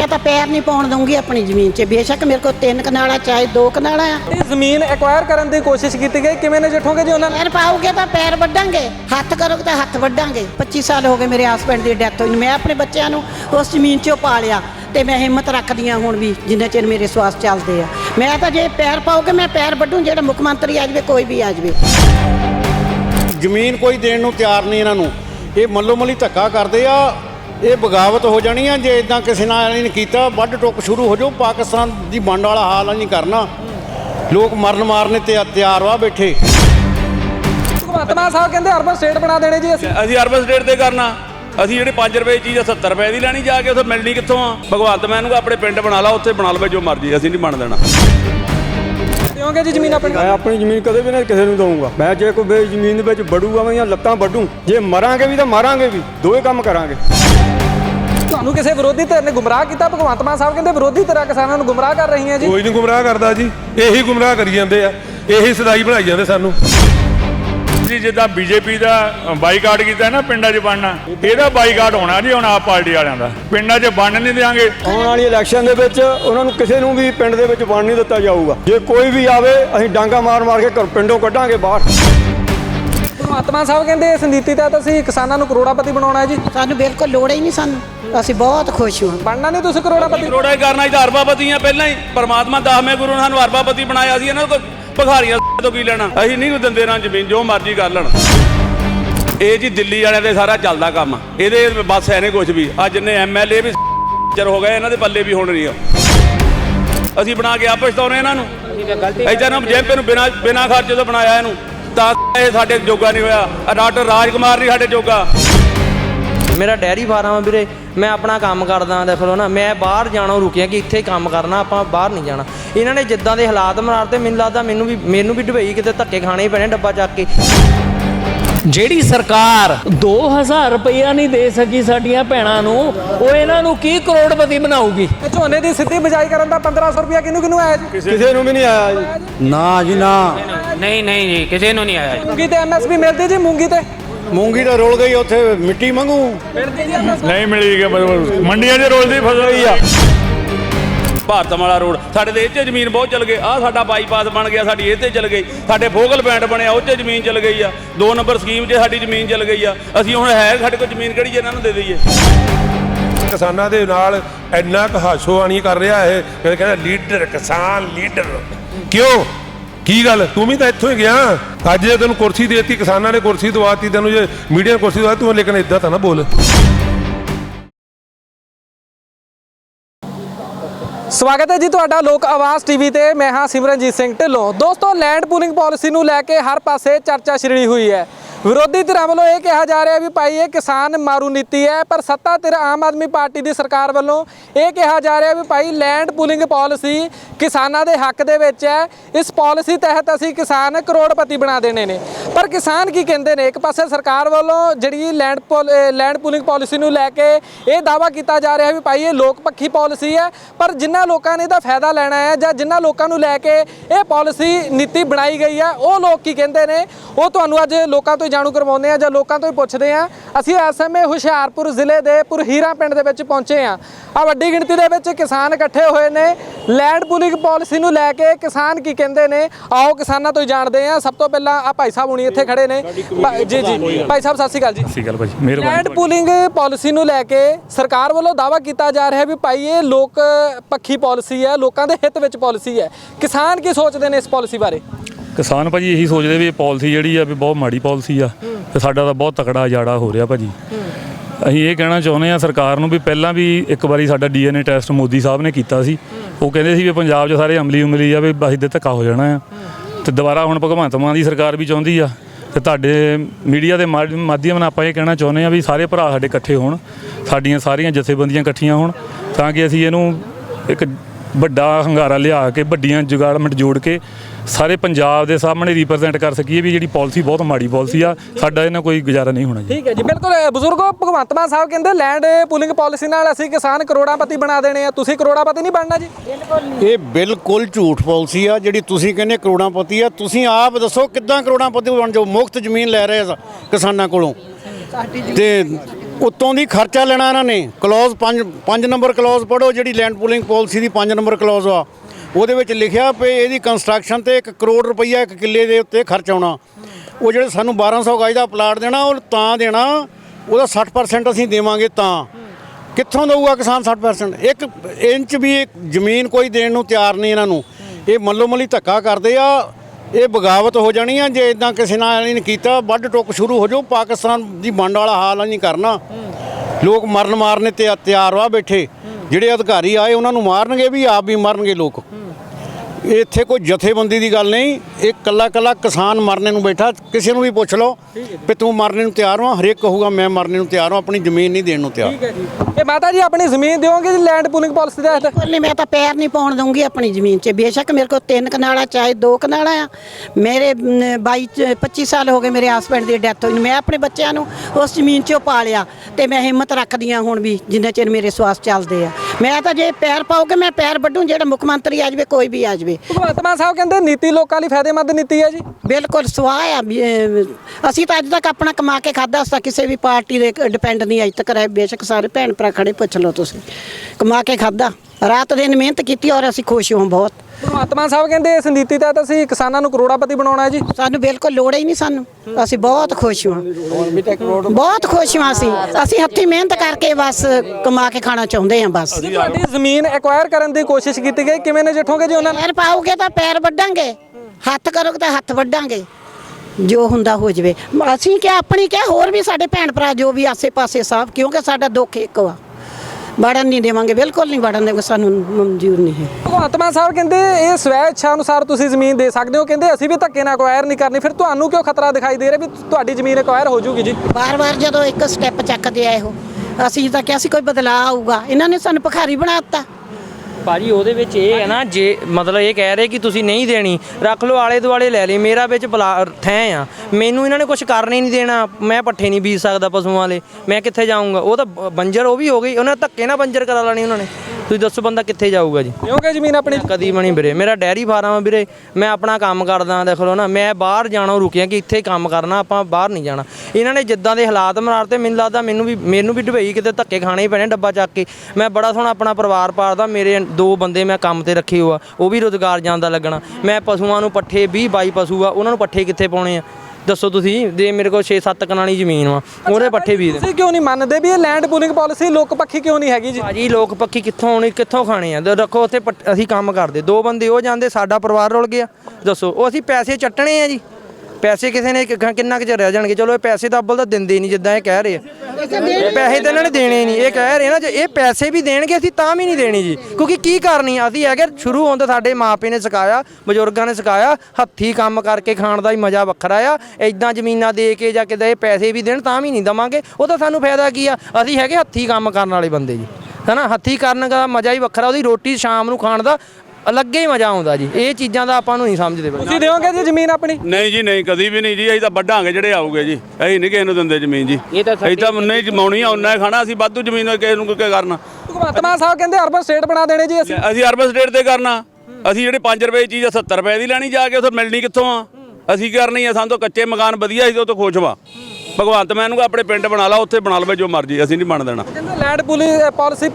ਮੈਂ ਤਾਂ ਪੈਰ ਨਹੀਂ ਪਾਉਣ ਦਊਂਗੀ ਆਪਣੀ ਜ਼ਮੀਨ 'ਚ। ਬੇਸ਼ੱਕ ਮੇਰੇ ਕੋਲ ਤਿੰਨ ਕਨਾਲਾ ਚਾਹੇ ਦੋ ਕਨਾਲਾ ਆ। ਇਹ ਜ਼ਮੀਨ ਐਕਵਾਇਰ ਕਰਨ ਦੀ ਕੋਸ਼ਿਸ਼ ਕੀਤੀ ਗਈ। ਕਿਵੇਂ ਨਜਿੱਠੋਗੇ ਜੀ ਉਹਨਾਂ ਨਾਲ? ਪੈਰ ਪਾਉਗੇ ਤਾਂ ਪੈਰ ਵੱਢਾਂਗੇ। ਹੱਥ ਕਰੋਗੇ ਤਾਂ ਹੱਥ ਵੱਢਾਂਗੇ। 25 ਸਾਲ ਹੋ ਗਏ ਮੇਰੇ ਹਸਬੰਡ ਦੀ ਡੈਥ ਹੋਈ ਨੂੰ। ਮੈਂ ਆਪਣੇ ਬੱਚਿਆਂ ਨੂੰ ਉਸ ਜ਼ਮੀਨ 'ਚੋਂ ਪਾਲਿਆ ਤੇ ਮੈਂ ਹਿੰਮਤ ਰੱਖਦੀ ਹਾਂ ਹੁਣ ਵੀ ਜਿੰਨੇ ਚਿਰ ਮੇਰੇ ਸਵਾਸ ਚੱਲਦੇ ਆ। ਮੈਂ ਤਾਂ ਜੇ ਪੈਰ ਪਾਉਗੇ ਮੈਂ ਪੈਰ ਵੱਢੂ। ਜਿਹੜਾ ਮੁੱਖ ਮੰਤਰੀ ਆ ਜਾਵੇ ਕੋਈ ਵੀ ਆ ਜਾਵੇ। ਜ਼ਮੀਨ ਕੋਈ ਦੇਣ ਨੂੰ ਤਿਆਰ ਨਹੀਂ ਇਹਨਾਂ ਨੂੰ। ਇਹ ਮੱਲੋ ਮੱਲੀ ਧੱਕਾ ਕਰਦੇ ਆ। ਇਹ ਬਗਾਵਤ ਹੋ ਜਾਣੀ ਆ ਜੇ ਇਦਾਂ ਕਿਸੇ ਨਾਲ ਇਹਨੇ ਕੀਤਾ ਵੱਢ ਟੁੱਕ ਸ਼ੁਰੂ ਹੋ ਜਾਊ ਪਾਕਿਸਤਾਨ ਦੀ ਵੰਡ ਵਾਲਾ ਹਾਲ ਨਹੀਂ ਕਰਨਾ। ਲੋਕ ਮਰਨ ਮਾਰਨੇ ਤੇ ਤਿਆਰ ਵਾ ਬੈਠੇ। ਭਗਵੰਤ ਮਾਨ ਸਾਹਿਬ ਕਹਿੰਦੇ ਅਰਬਨ ਸਟੇਟ ਬਣਾ ਦੇਣੇ ਜੀ ਅਸੀਂ। ਅਸੀਂ ਅਰਬਨ ਸਟੇਟ ਤੇ ਕਰਨਾ। ਅਸੀਂ ਜਿਹੜੇ 5 ਰੁਪਏ ਦੀ ਚੀਜ਼ ਆ 70 ਰੁਪਏ ਦੀ ਲੈਣੀ ਜਾ ਕੇ ਉੱਥੇ ਮਿਲਣੀ ਕਿੱਥੋਂ ਆ? ਭਗਵੰਤ ਮਾਨ ਆਪਣੇ ਪਿੰਡ ਬਣਾ ਲਾ ਉੱਥੇ ਬਣਾ ਲਵੇ ਜੋ ਮਰਜ਼ੀ ਅਸੀਂ ਨਹੀਂ ਬਣ ਦੇਣਾ। ਦਿਓਗੇ ਜੀ ਜ਼ਮੀਨ ਆਪਣੀ ਮੈਂ ਆਪਣੀ ਜ਼ਮੀਨ ਕਦੇ ਵੀ ਨਹੀਂ ਕਿਸੇ ਨੂੰ ਦਊਂਗਾ। ਮੈਂ ਜੇ ਕੋਈ ਬੇ ਜ਼ਮੀਨ ਦੇ ਵਿੱਚ ਵੜੂਗਾ ਮੈਂ ਜਾਂ ਲੱਤਾਂ ਵੱਢੂ ਜੇ ਮਰਾਂਗੇ ਵੀ ਤਾਂ ਮਾਰਾਂਗੇ ਵੀ ਦੋਵੇਂ ਕੰਮ ਕਰਾਂਗੇ। ਤੁਹਾਨੂੰ ਕਿਸੇ ਵਿਰੋਧੀ ਧਿਰ ਨੇ ਗੁੰਮਰਾਹ ਕੀਤਾ? ਭਗਵੰਤ ਮਾਨ ਸਾਹਿਬ ਕਹਿੰਦੇ ਵਿਰੋਧੀ ਧਿਰਾਂ ਕਿਸਾਨਾਂ ਨੂੰ ਗੁੰਮਰਾਹ ਕਰ ਰਹੀਆਂ ਜੀ। ਕੋਈ ਨਹੀਂ ਗੁੰਮਰਾਹ ਕਰਦਾ ਜੀ। ਇਹੀ ਗੁੰਮਰਾਹ ਕਰੀ ਜਾਂਦੇ ਆ। ਇਹੀ ਸਦਾਈ ਬਣਾਈ ਜਾਂਦੇ ਸਾਨੂੰ। ਜੀ ਜਿੱਦਾਂ ਬੀਜੇਪੀ ਦਾ ਬਾਈਕਾਟ ਕੀਤਾ ਨਾ ਪਿੰਡਾਂ 'ਚ ਬਣਨਾ ਇਹਦਾ ਬਾਈਕਾਟ ਹੋਣਾ ਜੀ ਹੁਣ ਆਪ ਪਾਰਟੀ ਵਾਲਿਆਂ ਦਾ। ਪਿੰਡਾਂ 'ਚ ਬਣ ਨਹੀਂ ਦਿਆਂਗੇ। ਆਉਣ ਵਾਲੀ ਇਲੈਕਸ਼ਨ ਦੇ ਵਿੱਚ ਉਹਨਾਂ ਨੂੰ ਕਿਸੇ ਨੂੰ ਵੀ ਪਿੰਡ ਦੇ ਵਿੱਚ ਵੜ ਨਹੀਂ ਦਿੱਤਾ ਜਾਊਗਾ। ਜੇ ਕੋਈ ਵੀ ਆਵੇ ਅਸੀਂ ਡਾਂਗਾ ਮਾਰ ਮਾਰ ਕੇ ਪਿੰਡੋਂ ਕੱਢਾਂਗੇ ਬਾਹਰ। ਮਾਨ ਸਾਹਿਬ ਕਹਿੰਦੇ ਇਸ ਨੀਤੀ ਤਹਿਤ ਅਸੀਂ ਕਿਸਾਨਾਂ ਨੂੰ ਕਰੋੜਾਪਤੀ ਬਣਾਉਣਾ ਹੈ ਜੀ। ਸਾਨੂੰ ਬਿਲਕੁਲ ਲੋੜ ਹੀ ਨਹੀਂ ਸਾਨੂੰ। ਅਸੀਂ ਬਹੁਤ ਖੁਸ਼ ਹਾਂ। ਬਣਨਾ ਨਹੀਂ ਤੁਸੀਂ ਕਰੋੜਾਪਤੀ? ਕਰੋੜਾ ਹੀ ਕਰਨਾ ਸੀ ਤਾਂ ਅਰਬਾਪਤੀ ਆ ਪਹਿਲਾਂ ਹੀ। ਪਰਮਾਤਮਾ ਦਸਵੇਂ ਗੁਰੂ ਨੇ ਸਾਨੂੰ ਅਰਬਾਪਤੀ ਬਣਾਇਆ ਸੀ ਇਹਨਾਂ ਕੋਲ ਭਖਾਰੀਆਂ ਤੋਂ ਕੀ ਲੈਣਾ? ਅਸੀਂ ਨਹੀਂ ਦਿੰਦੇ ਨਾ ਜ਼ਮੀਨ, ਜੋ ਮਰਜ਼ੀ ਕਰ ਲੈਣ। ਇਹ ਜੀ ਦਿੱਲੀ ਵਾਲਿਆਂ ਦੇ ਸਾਰਾ ਚੱਲਦਾ ਕੰਮ। ਇਹਦੇ ਬਸ ਹੈ ਨਹੀਂ ਕੁਝ ਵੀ। ਅੱਜ ਨੇ ਐਮਐਲਏ ਵੀ ਚਰ ਹੋ ਗਏ, ਇਹਨਾਂ ਦੇ ਪੱਲੇ ਵੀ ਹੁਣ ਨਹੀਂ ਆ। ਅਸੀਂ ਬਣਾ ਕੇ ਆਪਸ ਤਾਉਨੇ ਇਹਨਾਂ ਨੂੰ। ਇਦਾਂ ਨਾ ਜੇਪੇ ਨੂੰ ਬਿਨਾ ਬਿਨਾ ਖਰਚੇ ਤੋਂ ਬਣਾਇਆ ਇਹਨੂੰ, ਤਾਂ ਇਹ ਸਾਡੇ ਜੋਗਾ ਨਹੀਂ ਹੋਇਆ। ਆਹ ਡਾਕਟਰ ਰਾਜਕੁਮਾਰ ਨਹੀਂ ਸਾਡੇ ਜੋਗਾ। ਮੇਰਾ ਡੈਰੀ ਫਾਰਮ ਆ ਵੀਰੇ ਮੈਂ ਆਪਣਾ ਕੰਮ ਕਰਦਾ ਦੇਖ ਲਓ ਨਾ ਮੈਂ ਬਾਹਰ ਜਾਣੋਂ ਰੁਕਿਆ ਕਿ ਇੱਥੇ ਹੀ ਕੰਮ ਕਰਨਾ ਆਪਾਂ ਬਾਹਰ ਨਹੀਂ ਜਾਣਾ। ਇਹਨਾਂ ਨੇ ਜਿੱਦਾਂ ਦੇ ਹਾਲਾਤ ਮਾਰਤੇ ਮੈਨੂੰ ਲੱਗਦਾ ਮੈਨੂੰ ਵੀ ਮੈਨੂੰ ਵੀ ਡੁਬਈ ਕਿਤੇ ਧੱਕੇ ਖਾਣੇ ਹੀ ਪੈਣੇ ਡੱਬਾ ਚੱਕ ਕੇ। ਜਿਹੜੀ ਸਰਕਾਰ 2000 ਰੁਪਈਆ ਨਹੀਂ ਦੇ ਸਕੀ ਸਾਡੀਆਂ ਭੈਣਾਂ ਨੂੰ ਉਹ ਇਹਨਾਂ ਨੂੰ ਕੀ ਕਰੋੜਪਤੀ ਬਣਾਊਗੀ? ਝੋਨੇ ਦੀ ਸਿੱਧੀ ਬਿਜਾਈ ਕਰਨ ਦਾ 1500 ਰੁਪਇਆ ਕਿਹਨੂੰ ਕਿਹਨੂੰ ਆਇਆ ਜੀ? ਕਿਸੇ ਨੂੰ ਵੀ ਨਹੀਂ ਆਇਆ ਜੀ। ਨਾ ਜੀ ਨਾ। ਨਹੀਂ ਨਹੀਂ ਜੀ ਕਿਸੇ ਨੂੰ ਨਹੀਂ ਆਇਆ ਮੂੰਗੀ ਤੇ ਐਮਐਸਪੀ ਮਿਲਦੀ ਜੀ ਮੂੰਗੀ ਤੇ। ਮੂੰਗੀ ਤਾਂ ਰੁਲ ਗਈ ਉੱਥੇ ਮਿੱਟੀ ਮੰਗੂ ਨਹੀਂ ਮਿਲੀ ਗੇ ਮਤਲਬ ਮੰਡੀਆਂ 'ਚ ਰੋਲਦੀ ਫਸਲ ਹੋਈ ਆ। ਭਾਰਤ ਵਾਲਾ ਰੋਡ ਸਾਡੇ ਦੇ ਇਹ 'ਚ ਜ਼ਮੀਨ ਬਹੁਤ ਚਲ ਗਈ। ਆ ਸਾਡਾ ਬਾਈਪਾਸ ਬਣ ਗਿਆ ਸਾਡੀ ਇਹ ਤੇ ਚਲ ਗਈ। ਸਾਡੇ ਫੋਗਲ ਬੈਂਡ ਬਣਿਆ ਉਹ 'ਚ ਜ਼ਮੀਨ ਚਲ ਗਈ ਆ। ਦੋ ਨੰਬਰ ਸਕੀਮ 'ਚ ਸਾਡੀ ਜ਼ਮੀਨ ਚਲ ਗਈ ਆ। ਅਸੀਂ ਹੁਣ ਹੈ ਸਾਡੇ ਕੋਲ ਜ਼ਮੀਨ ਕਿਹੜੀ ਇਹਨਾਂ ਨੂੰ ਦੇ ਦਈਏ? ਕਿਸਾਨਾਂ ਦੇ ਨਾਲ ਇੰਨਾ ਕੁ ਹਾਸੋਆਣੀ ਕਰ ਰਿਹਾ ਇਹ ਫਿਰ ਕਹਿੰਦਾ ਲੀਡਰ ਕਿਸਾਨ ਲੀਡਰ ਕਿਉਂ? ਕੀ ਗੱਲ? ਤੂੰ ਵੀ ਤਾਂ ਇੱਥੋਂ ਹੀ ਗਿਆ। ਅੱਜ ਜੇ ਤੈਨੂੰ ਕੁਰਸੀ ਦੇਤੀ, ਕਿਸਾਨਾਂ ਨੇ ਕੁਰਸੀ ਦਵਾਤੀ ਤੈਨੂੰ ਜੇ ਮੀਡੀਆ ਨੇ ਕੁਰਸੀ ਦਵਾਤੀ ਤੂੰ ਲੇਕਿਨ ਇਦਾਂ ਤਾਂ ਨਾ ਬੋਲ। ਸਵਾਗਤ ਹੈ ਜੀ ਤੁਹਾਡਾ ਲੋਕ ਆਵਾਜ਼ ਟੀਵੀ ਤੇ। ਮੈਂ ਹਾਂ ਸਿਮਰਨਜੀਤ ਸਿੰਘ ਢਿੱਲੋਂ। ਦੋਸਤੋ, ਲੈਂਡ ਪੂਲਿੰਗ ਪਾਲਿਸੀ ਨੂੰ ਲੈ ਕੇ ਹਰ ਪਾਸੇ ਚਰਚਾ ਛਿੜੀ ਹੋਈ ਹੈ। ਵਿਰੋਧੀ ਧਿਰਾਂ ਵੱਲੋਂ ਇਹ ਕਿਹਾ ਜਾ ਰਿਹਾ ਵੀ ਭਾਈ ਇਹ ਕਿਸਾਨ ਮਾਰੂ ਨੀਤੀ ਹੈ, ਪਰ ਸੱਤਾ ਧਿਰ ਆਮ ਆਦਮੀ ਪਾਰਟੀ ਦੀ ਸਰਕਾਰ ਵੱਲੋਂ ਇਹ ਕਿਹਾ ਜਾ ਰਿਹਾ ਵੀ ਭਾਈ ਲੈਂਡ ਪੂਲਿੰਗ ਪਾਲਿਸੀ ਕਿਸਾਨਾਂ ਦੇ ਹੱਕ ਦੇ ਵਿੱਚ ਹੈ। ਇਸ ਪਾਲਿਸੀ ਤਹਿਤ ਅਸੀਂ ਕਿਸਾਨ ਕਰੋੜਪਤੀ ਬਣਾ ਦੇਣੇ ਨੇ। ਪਰ ਕਿਸਾਨ ਕੀ ਕਹਿੰਦੇ ਨੇ? ਇੱਕ ਪਾਸੇ ਸਰਕਾਰ ਵੱਲੋਂ ਜਿਹੜੀ ਲੈਂਡ ਲੈਂਡ ਪੂਲਿੰਗ ਪਾਲਿਸੀ ਨੂੰ ਲੈ ਕੇ ਇਹ ਦਾਵਾ ਕੀਤਾ ਜਾ ਰਿਹਾ ਵੀ ਭਾਈ ਇਹ ਲੋਕ ਪੱਖੀ ਪਾਲਿਸੀ ਹੈ, ਪਰ ਜਿਨ੍ਹਾਂ ਲੋਕਾਂ ਨੇ ਇਹਦਾ ਫਾਇਦਾ ਲੈਣਾ ਹੈ ਜਾਂ ਜਿਨ੍ਹਾਂ ਲੋਕਾਂ ਨੂੰ ਲੈ ਕੇ ਇਹ ਪਾਲਿਸੀ ਨੀਤੀ ਬਣਾਈ ਗਈ ਹੈ, ਉਹ ਲੋਕ ਕੀ ਕਹਿੰਦੇ ਨੇ? ਉਹ ਤੁਹਾਨੂੰ ਅੱਜ ਲੋਕਾਂ ਤੋਂ ਜਾਣੂ ਕਰਵਾਉਂਦੇ ਆ ਜਾਂ ਲੋਕਾਂ ਤੋਂ ਹੀ ਪੁੱਛਦੇ ਆ ਅਸੀਂ ਇਸ ਸਮੇਂ ਹੁਸ਼ਿਆਰਪੁਰ ਜ਼ਿਲ੍ਹੇ ਦੇ ਪੁਰਹੀਰਾ ਪਿੰਡ ਦੇ ਵਿੱਚ ਪਹੁੰਚੇ ਆ। ਆ ਵੱਡੀ ਗਿਣਤੀ ਦੇ ਵਿੱਚ ਕਿਸਾਨ ਇਕੱਠੇ ਹੋਏ ਨੇ। ਲੈਂਡ ਪੂਲਿੰਗ ਪਾਲਿਸੀ ਨੂੰ ਲੈ ਕੇ ਕਿਸਾਨ ਕੀ ਕਹਿੰਦੇ ਨੇ ਆਓ ਕਿਸਾਨਾਂ ਤੋਂ ਹੀ ਜਾਣਦੇ ਆ। ਸਭ ਤੋਂ ਪਹਿਲਾਂ ਆ ਭਾਈ ਸਾਹਿਬ ਹੁਣੀ ਇੱਥੇ ਖੜੇ ਨੇ। ਜੀ ਜੀ। ਭਾਈ ਸਾਹਿਬ ਸਤਿ ਸ਼੍ਰੀ ਅਕਾਲ ਜੀ। ਸਹੀ ਗੱਲ ਭਾਜੀ ਮਿਹਰਬਾਨੀ। ਲੈਂਡ ਪੂਲਿੰਗ ਪਾਲਿਸੀ ਨੂੰ ਲੈ ਕੇ ਸਰਕਾਰ ਵੱਲੋਂ ਦਾਵਾ ਕੀਤਾ ਜਾ ਰਿਹਾ ਵੀ ਭਾਈ ਇਹ ਲੋਕ ਪੱਖੀ ਪਾਲਿਸੀ ਹੈ ਲੋਕਾਂ ਦੇ ਹਿੱਤ ਵਿੱਚ ਪਾਲਿਸੀ ਹੈ। ਕਿਸਾਨ ਕੀ ਸੋਚਦੇ ਨੇ ਇਸ ਪਾਲਿਸੀ ਬਾਰੇ? ਕਿਸਾਨ ਭਾਜੀ ਇਹੀ ਸੋਚਦੇ ਵੀ ਇਹ ਪਾਲਿਸੀ ਜਿਹੜੀ ਆ ਵੀ ਬਹੁਤ ਮਾੜੀ ਪਾਲਿਸੀ ਆ ਤੇ ਸਾਡਾ ਤਾਂ ਬਹੁਤ ਤਕੜਾ ਉਜਾੜਾ ਹੋ ਰਿਹਾ ਭਾਜੀ। ਅਸੀਂ ਇਹ ਕਹਿਣਾ ਚਾਹੁੰਦੇ ਆ ਸਰਕਾਰ ਨੂੰ ਵੀ ਪਹਿਲਾਂ ਵੀ ਇੱਕ ਵਾਰੀ ਸਾਡਾ ਡੀਐਨਏ ਟੈਸਟ ਮੋਦੀ ਸਾਹਿਬ ਨੇ ਕੀਤਾ ਸੀ। ਉਹ ਕਹਿੰਦੇ ਸੀ ਵੀ ਪੰਜਾਬ 'ਚ ਸਾਰੇ ਅਮਲੀ ਉਮਲੀ ਆ ਵੀ ਅਸੀਂ 'ਤੇ ਧੱਕਾ ਹੋ ਜਾਣਾ ਆ। ਤੇ ਦੁਬਾਰਾ ਹੁਣ ਭਗਵੰਤ ਮਾਨ ਦੀ ਸਰਕਾਰ ਵੀ ਚਾਹੁੰਦੀ ਆ। ਤੇ ਤੁਹਾਡੇ ਮੀਡੀਆ ਦੇ ਮਾਧ- ਮਾਧਿਅਮ ਨਾਲ ਆਪਾਂ ਇਹ ਕਹਿਣਾ ਚਾਹੁੰਦੇ ਆ ਵੀ ਸਾਰੇ ਭਰਾ ਸਾਡੇ ਇਕੱਠੇ ਹੋਣ। ਸਾਡੀਆਂ ਸਾਰੀਆਂ ਜਥੇਬੰਦੀਆਂ ਇਕੱਠੀਆਂ ਹੋਣ ਤਾਂ ਕਿ ਅਸੀਂ ਇਹਨੂੰ ਇੱਕ ਵੱਡਾ ਹੰਗਾਰਾ ਲਿਆ ਕੇ ਵੱਡੀਆਂ ਜੁਗਾੜਮੈਂਟ ਜੋੜ ਕੇ ਸਾਰੇ ਪੰਜਾਬ ਦੇ ਸਾਹਮਣੇ ਰਿਪਰੈਜ਼ੈਂਟ ਕਰ ਸਕੀਏ ਵੀ ਜਿਹੜੀ ਪਾਲਿਸੀ ਬਹੁਤ ਮਾੜੀ ਪਾਲਿਸੀ ਆ ਸਾਡਾ ਇਹਨਾਂ ਕੋਈ ਗੁਜ਼ਾਰਾ ਨਹੀਂ ਹੋਣਾ ਜੀ। ਠੀਕ ਹੈ ਜੀ ਬਿਲਕੁਲ ਬਜ਼ੁਰਗੋ ਭਗਵੰਤ ਮਾਨ ਸਾਹਿਬ ਕਹਿੰਦੇ ਲੈਂਡ ਪੂਲਿੰਗ ਪਾਲਿਸੀ ਨਾਲ ਅਸੀਂ ਕਿਸਾਨ ਕਰੋੜਾਪਤੀ ਬਣਾ ਦੇਣੇ ਆ ਤੁਸੀਂ ਕਰੋੜਾਪਤੀ ਨਹੀਂ ਬਣਨਾ ਜੀ? ਇਹ ਬਿਲਕੁਲ ਝੂਠ ਪਾਲਿਸੀ ਆ ਜਿਹੜੀ ਤੁਸੀਂ ਕਹਿੰਦੇ ਕਰੋੜਾਂਪਤੀ ਆ ਤੁਸੀਂ ਆਪ ਦੱਸੋ ਕਿੱਦਾਂ ਕਰੋੜਾਂਪਤੀ ਬਣ ਜਾਓ ਮੁਫਤ ਜ਼ਮੀਨ ਲੈ ਰਹੇ ਆ ਕਿਸਾਨਾਂ ਕੋਲੋਂ? ਤੇ ਉੱਤੋਂ ਦੀ ਖਰਚਾ ਲੈਣਾ ਇਹਨਾਂ ਨੇ। ਕਲੌਜ਼ 5 5 ਨੰਬਰ ਕਲੌਜ਼ ਪੜੋ ਜਿਹੜੀ ਲੈਂਡ ਪੂਲਿੰਗ ਪਾਲਿਸੀ ਦੀ 5 ਨੰਬਰ ਕਲੌਜ਼ ਆ। ਉਹਦੇ ਵਿੱਚ ਲਿਖਿਆ ਪਈ ਇਹਦੀ ਕੰਸਟਰਕਸ਼ਨ ਤੇ 1 ਕਰੋੜ ਰੁਪਈਆ ਇੱਕ ਕਿੱਲੇ ਦੇ ਉੱਤੇ ਖਰਚ ਆਉਣਾ। ਉਹ ਜਿਹੜੇ ਸਾਨੂੰ 1200 ਗਜ ਦਾ ਪਲਾਟ ਦੇਣਾ, ਉਹ ਤਾਂ ਦੇਣਾ, ਉਹਦਾ 60% ਅਸੀਂ ਦੇਵਾਂਗੇ ਤਾਂ। ਕਿੱਥੋਂ ਦਊਗਾ ਕਿਸਾਨ 60% ਇੱਕ ਇੰਚ ਵੀ ਜ਼ਮੀਨ ਕੋਈ ਦੇਣ ਨੂੰ ਤਿਆਰ ਨਹੀਂ ਇਹਨਾਂ ਨੂੰ। ਇਹ ਮੱਲੋ ਮੱਲੀ ਧੱਕਾ ਕਰਦੇ ਆ। ਇਹ ਬਗਾਵਤ ਹੋ ਜਾਣੀ ਆ ਜੇ ਇਦਾਂ ਕਿਸੇ ਨਾਲ ਨਹੀਂ ਕੀਤਾ, ਵੱਢ ਟੁੱਕ ਸ਼ੁਰੂ ਹੋ ਜਾਊ, ਪਾਕਿਸਤਾਨ ਦੀ ਵੰਡ ਵਾਲਾ ਹਾਲ ਨਹੀਂ ਕਰਨਾ। ਲੋਕ ਮਰਨ ਮਾਰਨੇ ਤੇ ਤਿਆਰ ਵਾ ਬੈਠੇ। ਜਿਹੜੇ ਅਧਿਕਾਰੀ ਆਏ, ਉਹਨਾਂ ਨੂੰ ਮਾਰਨਗੇ ਵੀ, ਆਪ ਵੀ ਮਰਨਗੇ ਲੋਕ। ਇੱਥੇ ਕੋਈ ਜਥੇਬੰਦੀ ਦੀ ਗੱਲ ਨਹੀਂ। ਇਹ ਕੱਲਾ ਕੱਲਾ ਕਿਸਾਨ ਮਰਨੇ ਨੂੰ ਬੈਠਾ ਕਿਸੇ ਨੂੰ ਵੀ ਪੁੱਛ ਲਓ ਵੀ ਤੂੰ ਮਰਨੇ ਨੂੰ ਤਿਆਰ ਹਾਂ ਹਰੇਕ ਕਹੂਗਾ ਮੈਂ ਮਰਨੇ ਨੂੰ ਤਿਆਰ ਹਾਂ ਆਪਣੀ ਜ਼ਮੀਨ ਨਹੀਂ ਦੇਣ ਨੂੰ ਤਿਆਰ। ਠੀਕ ਹੈ ਜੀ। ਇਹ ਮਾਤਾ ਜੀ ਆਪਣੀ ਜ਼ਮੀਨ ਦਿਓਗੇ ਜੀ ਲੈਂਡ ਪੂਲਿੰਗ ਪਾਲਿਸੀ ਦੇ ਤਹਿਤ? ਬਿਲਕੁਲ ਨਹੀਂ ਮੈਂ ਤਾਂ ਪੈਰ ਨਹੀਂ ਪਾਉਣ ਦਊਂਗੀ ਆਪਣੀ ਜ਼ਮੀਨ 'ਚ। ਬੇਸ਼ੱਕ ਮੇਰੇ ਕੋਲ ਤਿੰਨ ਕਨਾਲਾ ਚਾਹੇ ਦੋ ਕਨਾਲਾ ਆ। ਮੇਰੇ ਅਮ, 22 ਚ- 25 ਸਾਲ ਹੋ ਗਏ ਮੇਰੇ ਹਸਬੈਂਡ ਦੀ ਡੈਥ ਹੋਈ ਨੂੰ। ਮੈਂ ਆਪਣੇ ਬੱਚਿਆਂ ਨੂੰ ਉਸ ਜ਼ਮੀਨ 'ਚੋਂ ਪਾਲਿਆ ਤੇ ਮੈਂ ਹਿੰਮਤ ਰੱਖਦੀ ਹਾਂ ਹੁਣ ਵੀ ਜਿੰਨਾ ਚਿਰ ਮੇਰੇ ਸਵਾਸ ਚੱਲਦੇ ਆ। ਮੈਂ ਤਾਂ ਜੇ ਪੈਰ ਪਾਓਗੇ ਮੈਂ ਪੈਰ ਵੱਢੂ ਜਿਹੜਾ ਮੁੱਖ ਮੰਤਰੀ ਆ ਜਾਵੇ ਕੋਈ ਵੀ ਆ ਜਾਵੇ। ਭਗਵੰਤ ਮਾਨ ਸਾਹਿਬ ਕਹਿੰਦੇ ਨੀਤੀ ਲੋਕਾਂ ਲਈ ਫਾਇਦੇਮੰਦ ਨੀਤੀ ਹੈ ਜੀ। ਬਿਲਕੁਲ ਸਵਾਹ ਆ ਵੀ, ਅਹ, ਅਸੀਂ ਤਾਂ ਅੱਜ ਤੱਕ ਆਪਣਾ ਕਮਾ ਕੇ ਖਾਦਾ ਅਸੀਂ ਤਾਂ ਕਿਸੇ ਵੀ ਪਾਰਟੀ ਦੇ ਡਿਪੈਂਡ ਨਹੀਂ ਅੱਜ ਤੱਕ ਰਹੇ। ਬੇਸ਼ੱਕ ਸਾਰੇ ਭੈਣ ਭਰਾ ਖੜੇ ਪੁੱਛ ਲਓ ਤੁਸੀਂ। ਕਮਾ ਕੇ ਖਾਦਾ ਰਾਤ ਦਿਨ ਮਿਹਨਤ ਕੀਤੀ ਔਰ ਅਸੀਂ ਖੁਸ਼ ਹਾਂ ਬਹੁਤ। ਮਾਨ ਸਾਹਿਬ ਕਹਿੰਦੇ ਇਸ ਨੀਤੀ ਤਹਿਤ ਅਸੀਂ ਕਿਸਾਨਾਂ ਨੂੰ ਕਰੋੜਾਪਤੀ ਬਣਾਉਣਾ ਹੈ ਜੀ। ਸਾਨੂੰ ਬਿਲਕੁਲ ਲੋੜ ਹੀ ਨਹੀਂ ਸਾਨੂੰ। ਅਸੀਂ ਬਹੁਤ ਖੁਸ਼ ਹਾਂ। ਬਹੁਤ ਖੁਸ਼ ਹਾਂ ਅਸੀਂ। ਅਸੀਂ ਹੱਥੀਂ ਮਿਹਨਤ ਕਰਕੇ ਬਸ ਕਮਾ ਕੇ ਖਾਣਾ ਚਾਹੁੰਦੇ ਹਾਂ ਬਸ। ਤੁਹਾਡੀ ਜ਼ਮੀਨ ਐਕਵਾਇਰ ਕਰਨ ਦੀ ਕੋਸ਼ਿਸ਼ ਕੀਤੀ ਗਈ। ਕਿਵੇਂ ਨਜਿੱਠੋਗੇ ਜੀ ਉਹਨਾਂ ਨਾਲ ਪੈਰ ਪਾਓਗੇ ਤਾਂ ਪੈਰ ਵੱਢਾਂਗੇ। ਹੱਥ ਕਰੋਗੇ ਤਾਂ ਹੱਥ ਵੱਢਾਂਗੇ। ਜੋ ਹੁੰਦਾ ਹੋ ਜਵੇ। ਅਸੀਂ ਕਿਹਾ ਆਪਣੀ ਕਿਹਾ ਹੋਰ ਵੀ ਸਾਡੇ ਭੈਣ ਭਰਾ ਜੋ ਵੀ ਆਸੇ-ਪਾਸੇ ਸਭ ਕਿਉਂਕਿ ਸਾਡਾ ਦੁੱਖ ਇੱਕ ਵਾ। ਵੜਨ ਨਹੀਂ ਦੇਵਾਂਗੇ ਬਿਲਕੁਲ ਨਹੀਂ ਵੜਨ ਦੇਵਾਂਗੇ ਸਾਨੂੰ ਮਨਜ਼ੂਰ ਨਹੀਂ ਹੈ। ਭਗਵੰਤ ਮਾਨ ਸਾਹਿਬ ਕਹਿੰਦੇ ਇਹ ਸਵੈ ਇੱਛਾ ਅਨੁਸਾਰ ਤੁਸੀਂ ਜ਼ਮੀਨ ਦੇ ਸਕਦੇ ਹੋ ਕਹਿੰਦੇ ਅਸੀਂ ਵੀ ਧੱਕੇ ਨਾਲ ਐਕਵਾਇਰ ਨਹੀਂ ਕਰਨੀ ਫਿਰ ਤੁਹਾਨੂੰ ਕਿਉਂ ਖਤਰਾ ਦਿਖਾਈ ਦੇ ਰਿਹਾ ਵੀ ਤੁਹਾਡੀ ਜ਼ਮੀਨ ਐਕਵਾਇਰ ਹੋ ਜੂਗੀ ਜੀ? ਬਾਰ-ਬਾਰ ਜਦੋਂ ਇੱਕ ਸਟੈਪ ਚੱਕਦੇ ਆਏ ਹੋ ਅਸੀਂ ਤਾਂ ਕਿਹਾ ਸੀ ਕੋਈ ਬਦਲਾਅ ਆਊਗਾ ਇਹਨਾਂ ਨੇ ਸਾਨੂੰ ਭਿਖਾਰੀ ਬਣਾ ਦਿੱਤਾ। ਭਾਜੀ ਉਹਦੇ ਵਿੱਚ ਇਹ ਹੈ ਨਾ ਜੇ ਮਤਲਬ ਇਹ ਕਹਿ ਰਹੇ ਕਿ ਤੁਸੀਂ ਨਹੀਂ ਦੇਣੀ ਰੱਖ ਲਓ ਆਲੇ ਦੁਆਲੇ ਲੈ ਲਈ ਮੇਰਾ ਵਿੱਚ ਥੈਂ ਆ। ਮੈਨੂੰ ਇਹਨਾਂ ਨੇ ਕੁਝ ਕਰਨ ਹੀ ਨਹੀਂ ਦੇਣਾ ਮੈਂ ਪੱਠੇ ਨਹੀਂ ਬੀਜ ਸਕਦਾ ਪਸ਼ੂਆਂ ਵਾਲੇ ਮੈਂ ਕਿੱਥੇ ਜਾਊਂਗਾ? ਉਹ ਤਾਂ ਬੰਜਰ ਉਹ ਵੀ ਹੋ ਗਈ ਉਹਨਾਂ ਧੱਕੇ ਨਾਲ ਬੰਜਰ ਕਰਾ ਲੈਣੀ ਉਹਨਾਂ ਨੇ। ਤੁਸੀਂ ਦੱਸੋ ਬੰਦਾ ਕਿੱਥੇ ਜਾਊਗਾ ਜੀ? ਕਿਉਂਕਿ ਜ਼ਮੀਨ ਆਪਣੀ? ਕਦੀ ਨਹੀਂ ਵੀਰੇ ਮੇਰਾ ਡੈਰੀ ਫਾਰਮ ਆ ਵੀਰੇ ਮੈਂ ਆਪਣਾ ਕੰਮ ਕਰਦਾ ਦੇਖ ਲਓ ਨਾ ਮੈਂ ਬਾਹਰ ਜਾਣੋਂ ਰੁਕਿਆ ਕਿ ਇੱਥੇ ਹੀ ਕੰਮ ਕਰਨਾ ਆਪਾਂ ਬਾਹਰ ਨਹੀਂ ਜਾਣਾ। ਇਹਨਾਂ ਨੇ ਜਿੱਦਾਂ ਦੇ ਹਾਲਾਤ ਮਾਰਤੇ ਮੈਨੂੰ ਲੱਗਦਾ ਮੈਨੂੰ ਵੀ ਮੈਨੂੰ ਵੀ ਢੁਬਈ ਕਿਤੇ ਧੱਕੇ ਖਾਣੇ ਹੀ ਪੈਣੇ ਡੱਬਾ ਚੱਕ ਕੇ। ਮੈਂ ਬੜਾ ਸੋਹਣਾ ਆਪਣਾ ਪਰਿਵਾਰ ਪਾਲਦਾ ਮੇਰੇ ਦੋ ਬੰਦੇ ਮੈਂ ਕੰਮ ਤੇ ਰੱਖੇ ਹੋਆ ਉਹ ਵੀ ਰੋਜ਼ਗਾਰ ਜਾਂਦਾ ਲੱਗਣਾ। ਮੈਂ ਪਸ਼ੂਆਂ ਨੂੰ ਪੱਠੇ 20 22 ਪਸ਼ੂ ਆ ਉਹਨਾਂ ਨੂੰ ਪੱਠੇ ਕਿੱਥੇ ਪਾਉਣੇ ਆ? ਦੱਸੋ ਤੁਸੀਂ ਜੇ ਮੇਰੇ ਕੋਲ 6-7 ਕਨਾਲੀ ਜ਼ਮੀਨ ਵਾ ਉਹਦੇ ਪੱਠੇ ਵੀ ਤੁਸੀਂ ਕਿਉਂ ਨਹੀਂ ਮੰਨਦੇ ਵੀ ਇਹ ਲੈਂਡ ਪੂਲਿੰਗ ਪਾਲਿਸੀ ਲੋਕ ਪੱਖੀ ਕਿਉਂ ਨਹੀਂ ਹੈਗੀ ਜੀ? ਭਾਜੀ ਲੋਕ ਪੱਖੀ ਕਿੱਥੋਂ ਆਉਣੀ ਕਿੱਥੋਂ ਖਾਣੇ ਆ? ਰੱਖੋ ਉੱਥੇ ਅਸੀਂ ਕੰਮ ਕਰਦੇ। ਦੋ ਬੰਦੇ ਉਹ ਜਾਂਦੇ ਸਾਡਾ ਪਰਿਵਾਰ ਰੁਲ ਗਿਆ। ਦੱਸੋ ਉਹ ਅਸੀਂ ਪੈਸੇ ਚੱਟਣੇ ਆ ਜੀ। ਪੈਸੇ ਕਿਸੇ ਨੇ ਕਿ- ਕਿੰਨਾ ਕੁ ਚਿਰ ਰਹਿ ਜਾਣਗੇ? ਚਲੋ, ਇਹ ਪੈਸੇ ਤਾਂ ਅੱਬਲ ਤਾਂ ਦਿੰਦੇ ਨਹੀਂ, ਜਿੱਦਾਂ ਇਹ ਕਹਿ ਰਹੇ ਆ। ਪੈਸੇ ਤਾਂ ਇਹਨਾਂ ਨੇ ਦੇਣੇ ਨਹੀਂ। ਇਹ ਕਹਿ ਰਹੇ ਨਾ, ਜੇ ਇਹ ਪੈਸੇ ਵੀ ਦੇਣਗੇ, ਅਸੀਂ ਤਾਂ ਵੀ ਨਹੀਂ ਦੇਣੀ ਜੀ। ਕਿਉਂਕਿ ਕੀ ਕਰਨੀ ਆ? ਅਸੀਂ ਹੈਗੇ, ਸ਼ੁਰੂ ਹੋਣ ਤੋਂ ਸਾਡੇ ਮਾਪੇ ਨੇ ਸਿਖਾਇਆ, ਬਜ਼ੁਰਗਾਂ ਨੇ ਸਿਖਾਇਆ, ਹੱਥੀ ਕੰਮ ਕਰਕੇ ਖਾਣ ਦਾ ਹੀ ਮਜ਼ਾ ਵੱਖਰਾ ਆ। ਐਦਾਂ ਜ਼ਮੀਨਾਂ ਦੇ ਕੇ ਜਾਂ ਕਿਤੇ ਇਹ ਪੈਸੇ ਵੀ ਦੇਣ, ਤਾਂ ਵੀ ਨਹੀਂ ਦਵਾਂਗੇ। ਉਹ ਤਾਂ ਸਾਨੂੰ ਫਾਇਦਾ ਕੀ ਆ? ਅਸੀਂ ਹੈਗੇ ਹੱਥੀ ਕੰਮ ਕਰਨ ਵਾਲੇ ਬੰਦੇ ਜੀ। ਹਨਾ? ਹੱਥੀ ਕਰਨ ਦਾ ਮਜ਼ਾ ਹੀ ਵੱਖਰਾ, ਉਹਦੀ ਰੋਟੀ ਸ਼ਾਮ ਨੂੰ ਖਾਣ ਦਾ ਅਲੱਗੇ ਹੀ ਮਜ਼ਾ ਆਉਂਦਾ ਜੀ। ਇਹ ਚੀਜ਼ਾਂ ਦਾ ਆਪਾਂ ਨੂੰ ਨਹੀਂ ਸਮਝਦੇ ਬਈ। ਤੁਸੀਂ ਦਿਓਗੇ ਜੀ ਜ਼ਮੀਨ ਆਪਣੀ? ਨਹੀਂ ਜੀ ਨਹੀਂ ਕਦੀ ਵੀ ਨਹੀਂ ਜੀ। ਅਸੀਂ ਤਾਂ ਵੱਢਾਂਗੇ ਜਿਹੜੇ ਆਉਗੇ ਜੀ। ਅਸੀਂ ਨਹੀਂ ਕਿਸੇ ਨੂੰ ਦਿੰਦੇ ਜ਼ਮੀਨ ਜੀ। ਇਹ ਤਾਂ ਅਸੀਂ ਤਾਂ ਨਹੀਂ ਜਮਾਉਣੀ ਆ ਉਹਨਾਂ ਖਾਣਾ। ਅਸੀਂ ਵਾਧੂ ਜ਼ਮੀਨ ਕਿਸੇ ਨੂੰ ਕੀ ਕਰਨਾ? ਭਗਵੰਤ ਮਾਨ ਸਾਹਿਬ ਕਹਿੰਦੇ ਅਰਬਨ ਸਟੇਟ ਬਣਾ ਦੇਣੇ ਜੀ ਅਸੀਂ। ਅਸੀਂ ਅਰਬਨ ਸਟੇਟ ਤੇ ਕਰਨਾ। ਅਸੀਂ ਜਿਹੜੇ 5 ਰੁਪਏ ਦੀ ਚੀਜ਼ ਆ 70 ਰੁਪਏ ਦੀ ਲੈਣੀ ਜਾ ਕੇ ਉੱਥੇ ਮਿਲਣੀ ਕਿੱਥੋਂ ਆ? ਅਸੀਂ ਕਰਨੀ ਆ ਸਾਨੂੰ ਤਾਂ ਕੱਚੇ ਮਕਾਨ ਵਧੀਆ ਸੀ ਉਹ ਤੋਂ ਖੁਸ਼ ਵਾ। ਭਗਵੰਤ ਮਾਨ ਨੂੰ ਆਪਣੇ ਪਿੰਡ ਬਣਾ ਲਾ ਉੱਥੇ ਬਣਾ ਲਵੇ ਜੋ ਮਰਜ਼ੀ ਅਸੀਂ ਨਹੀਂ ਬਣ ਦੇਣਾ। ਕਹਿੰਦੇ ਲੈਂਡ ਪੂਲਿੰਗ ਪਾਲਿਸੀ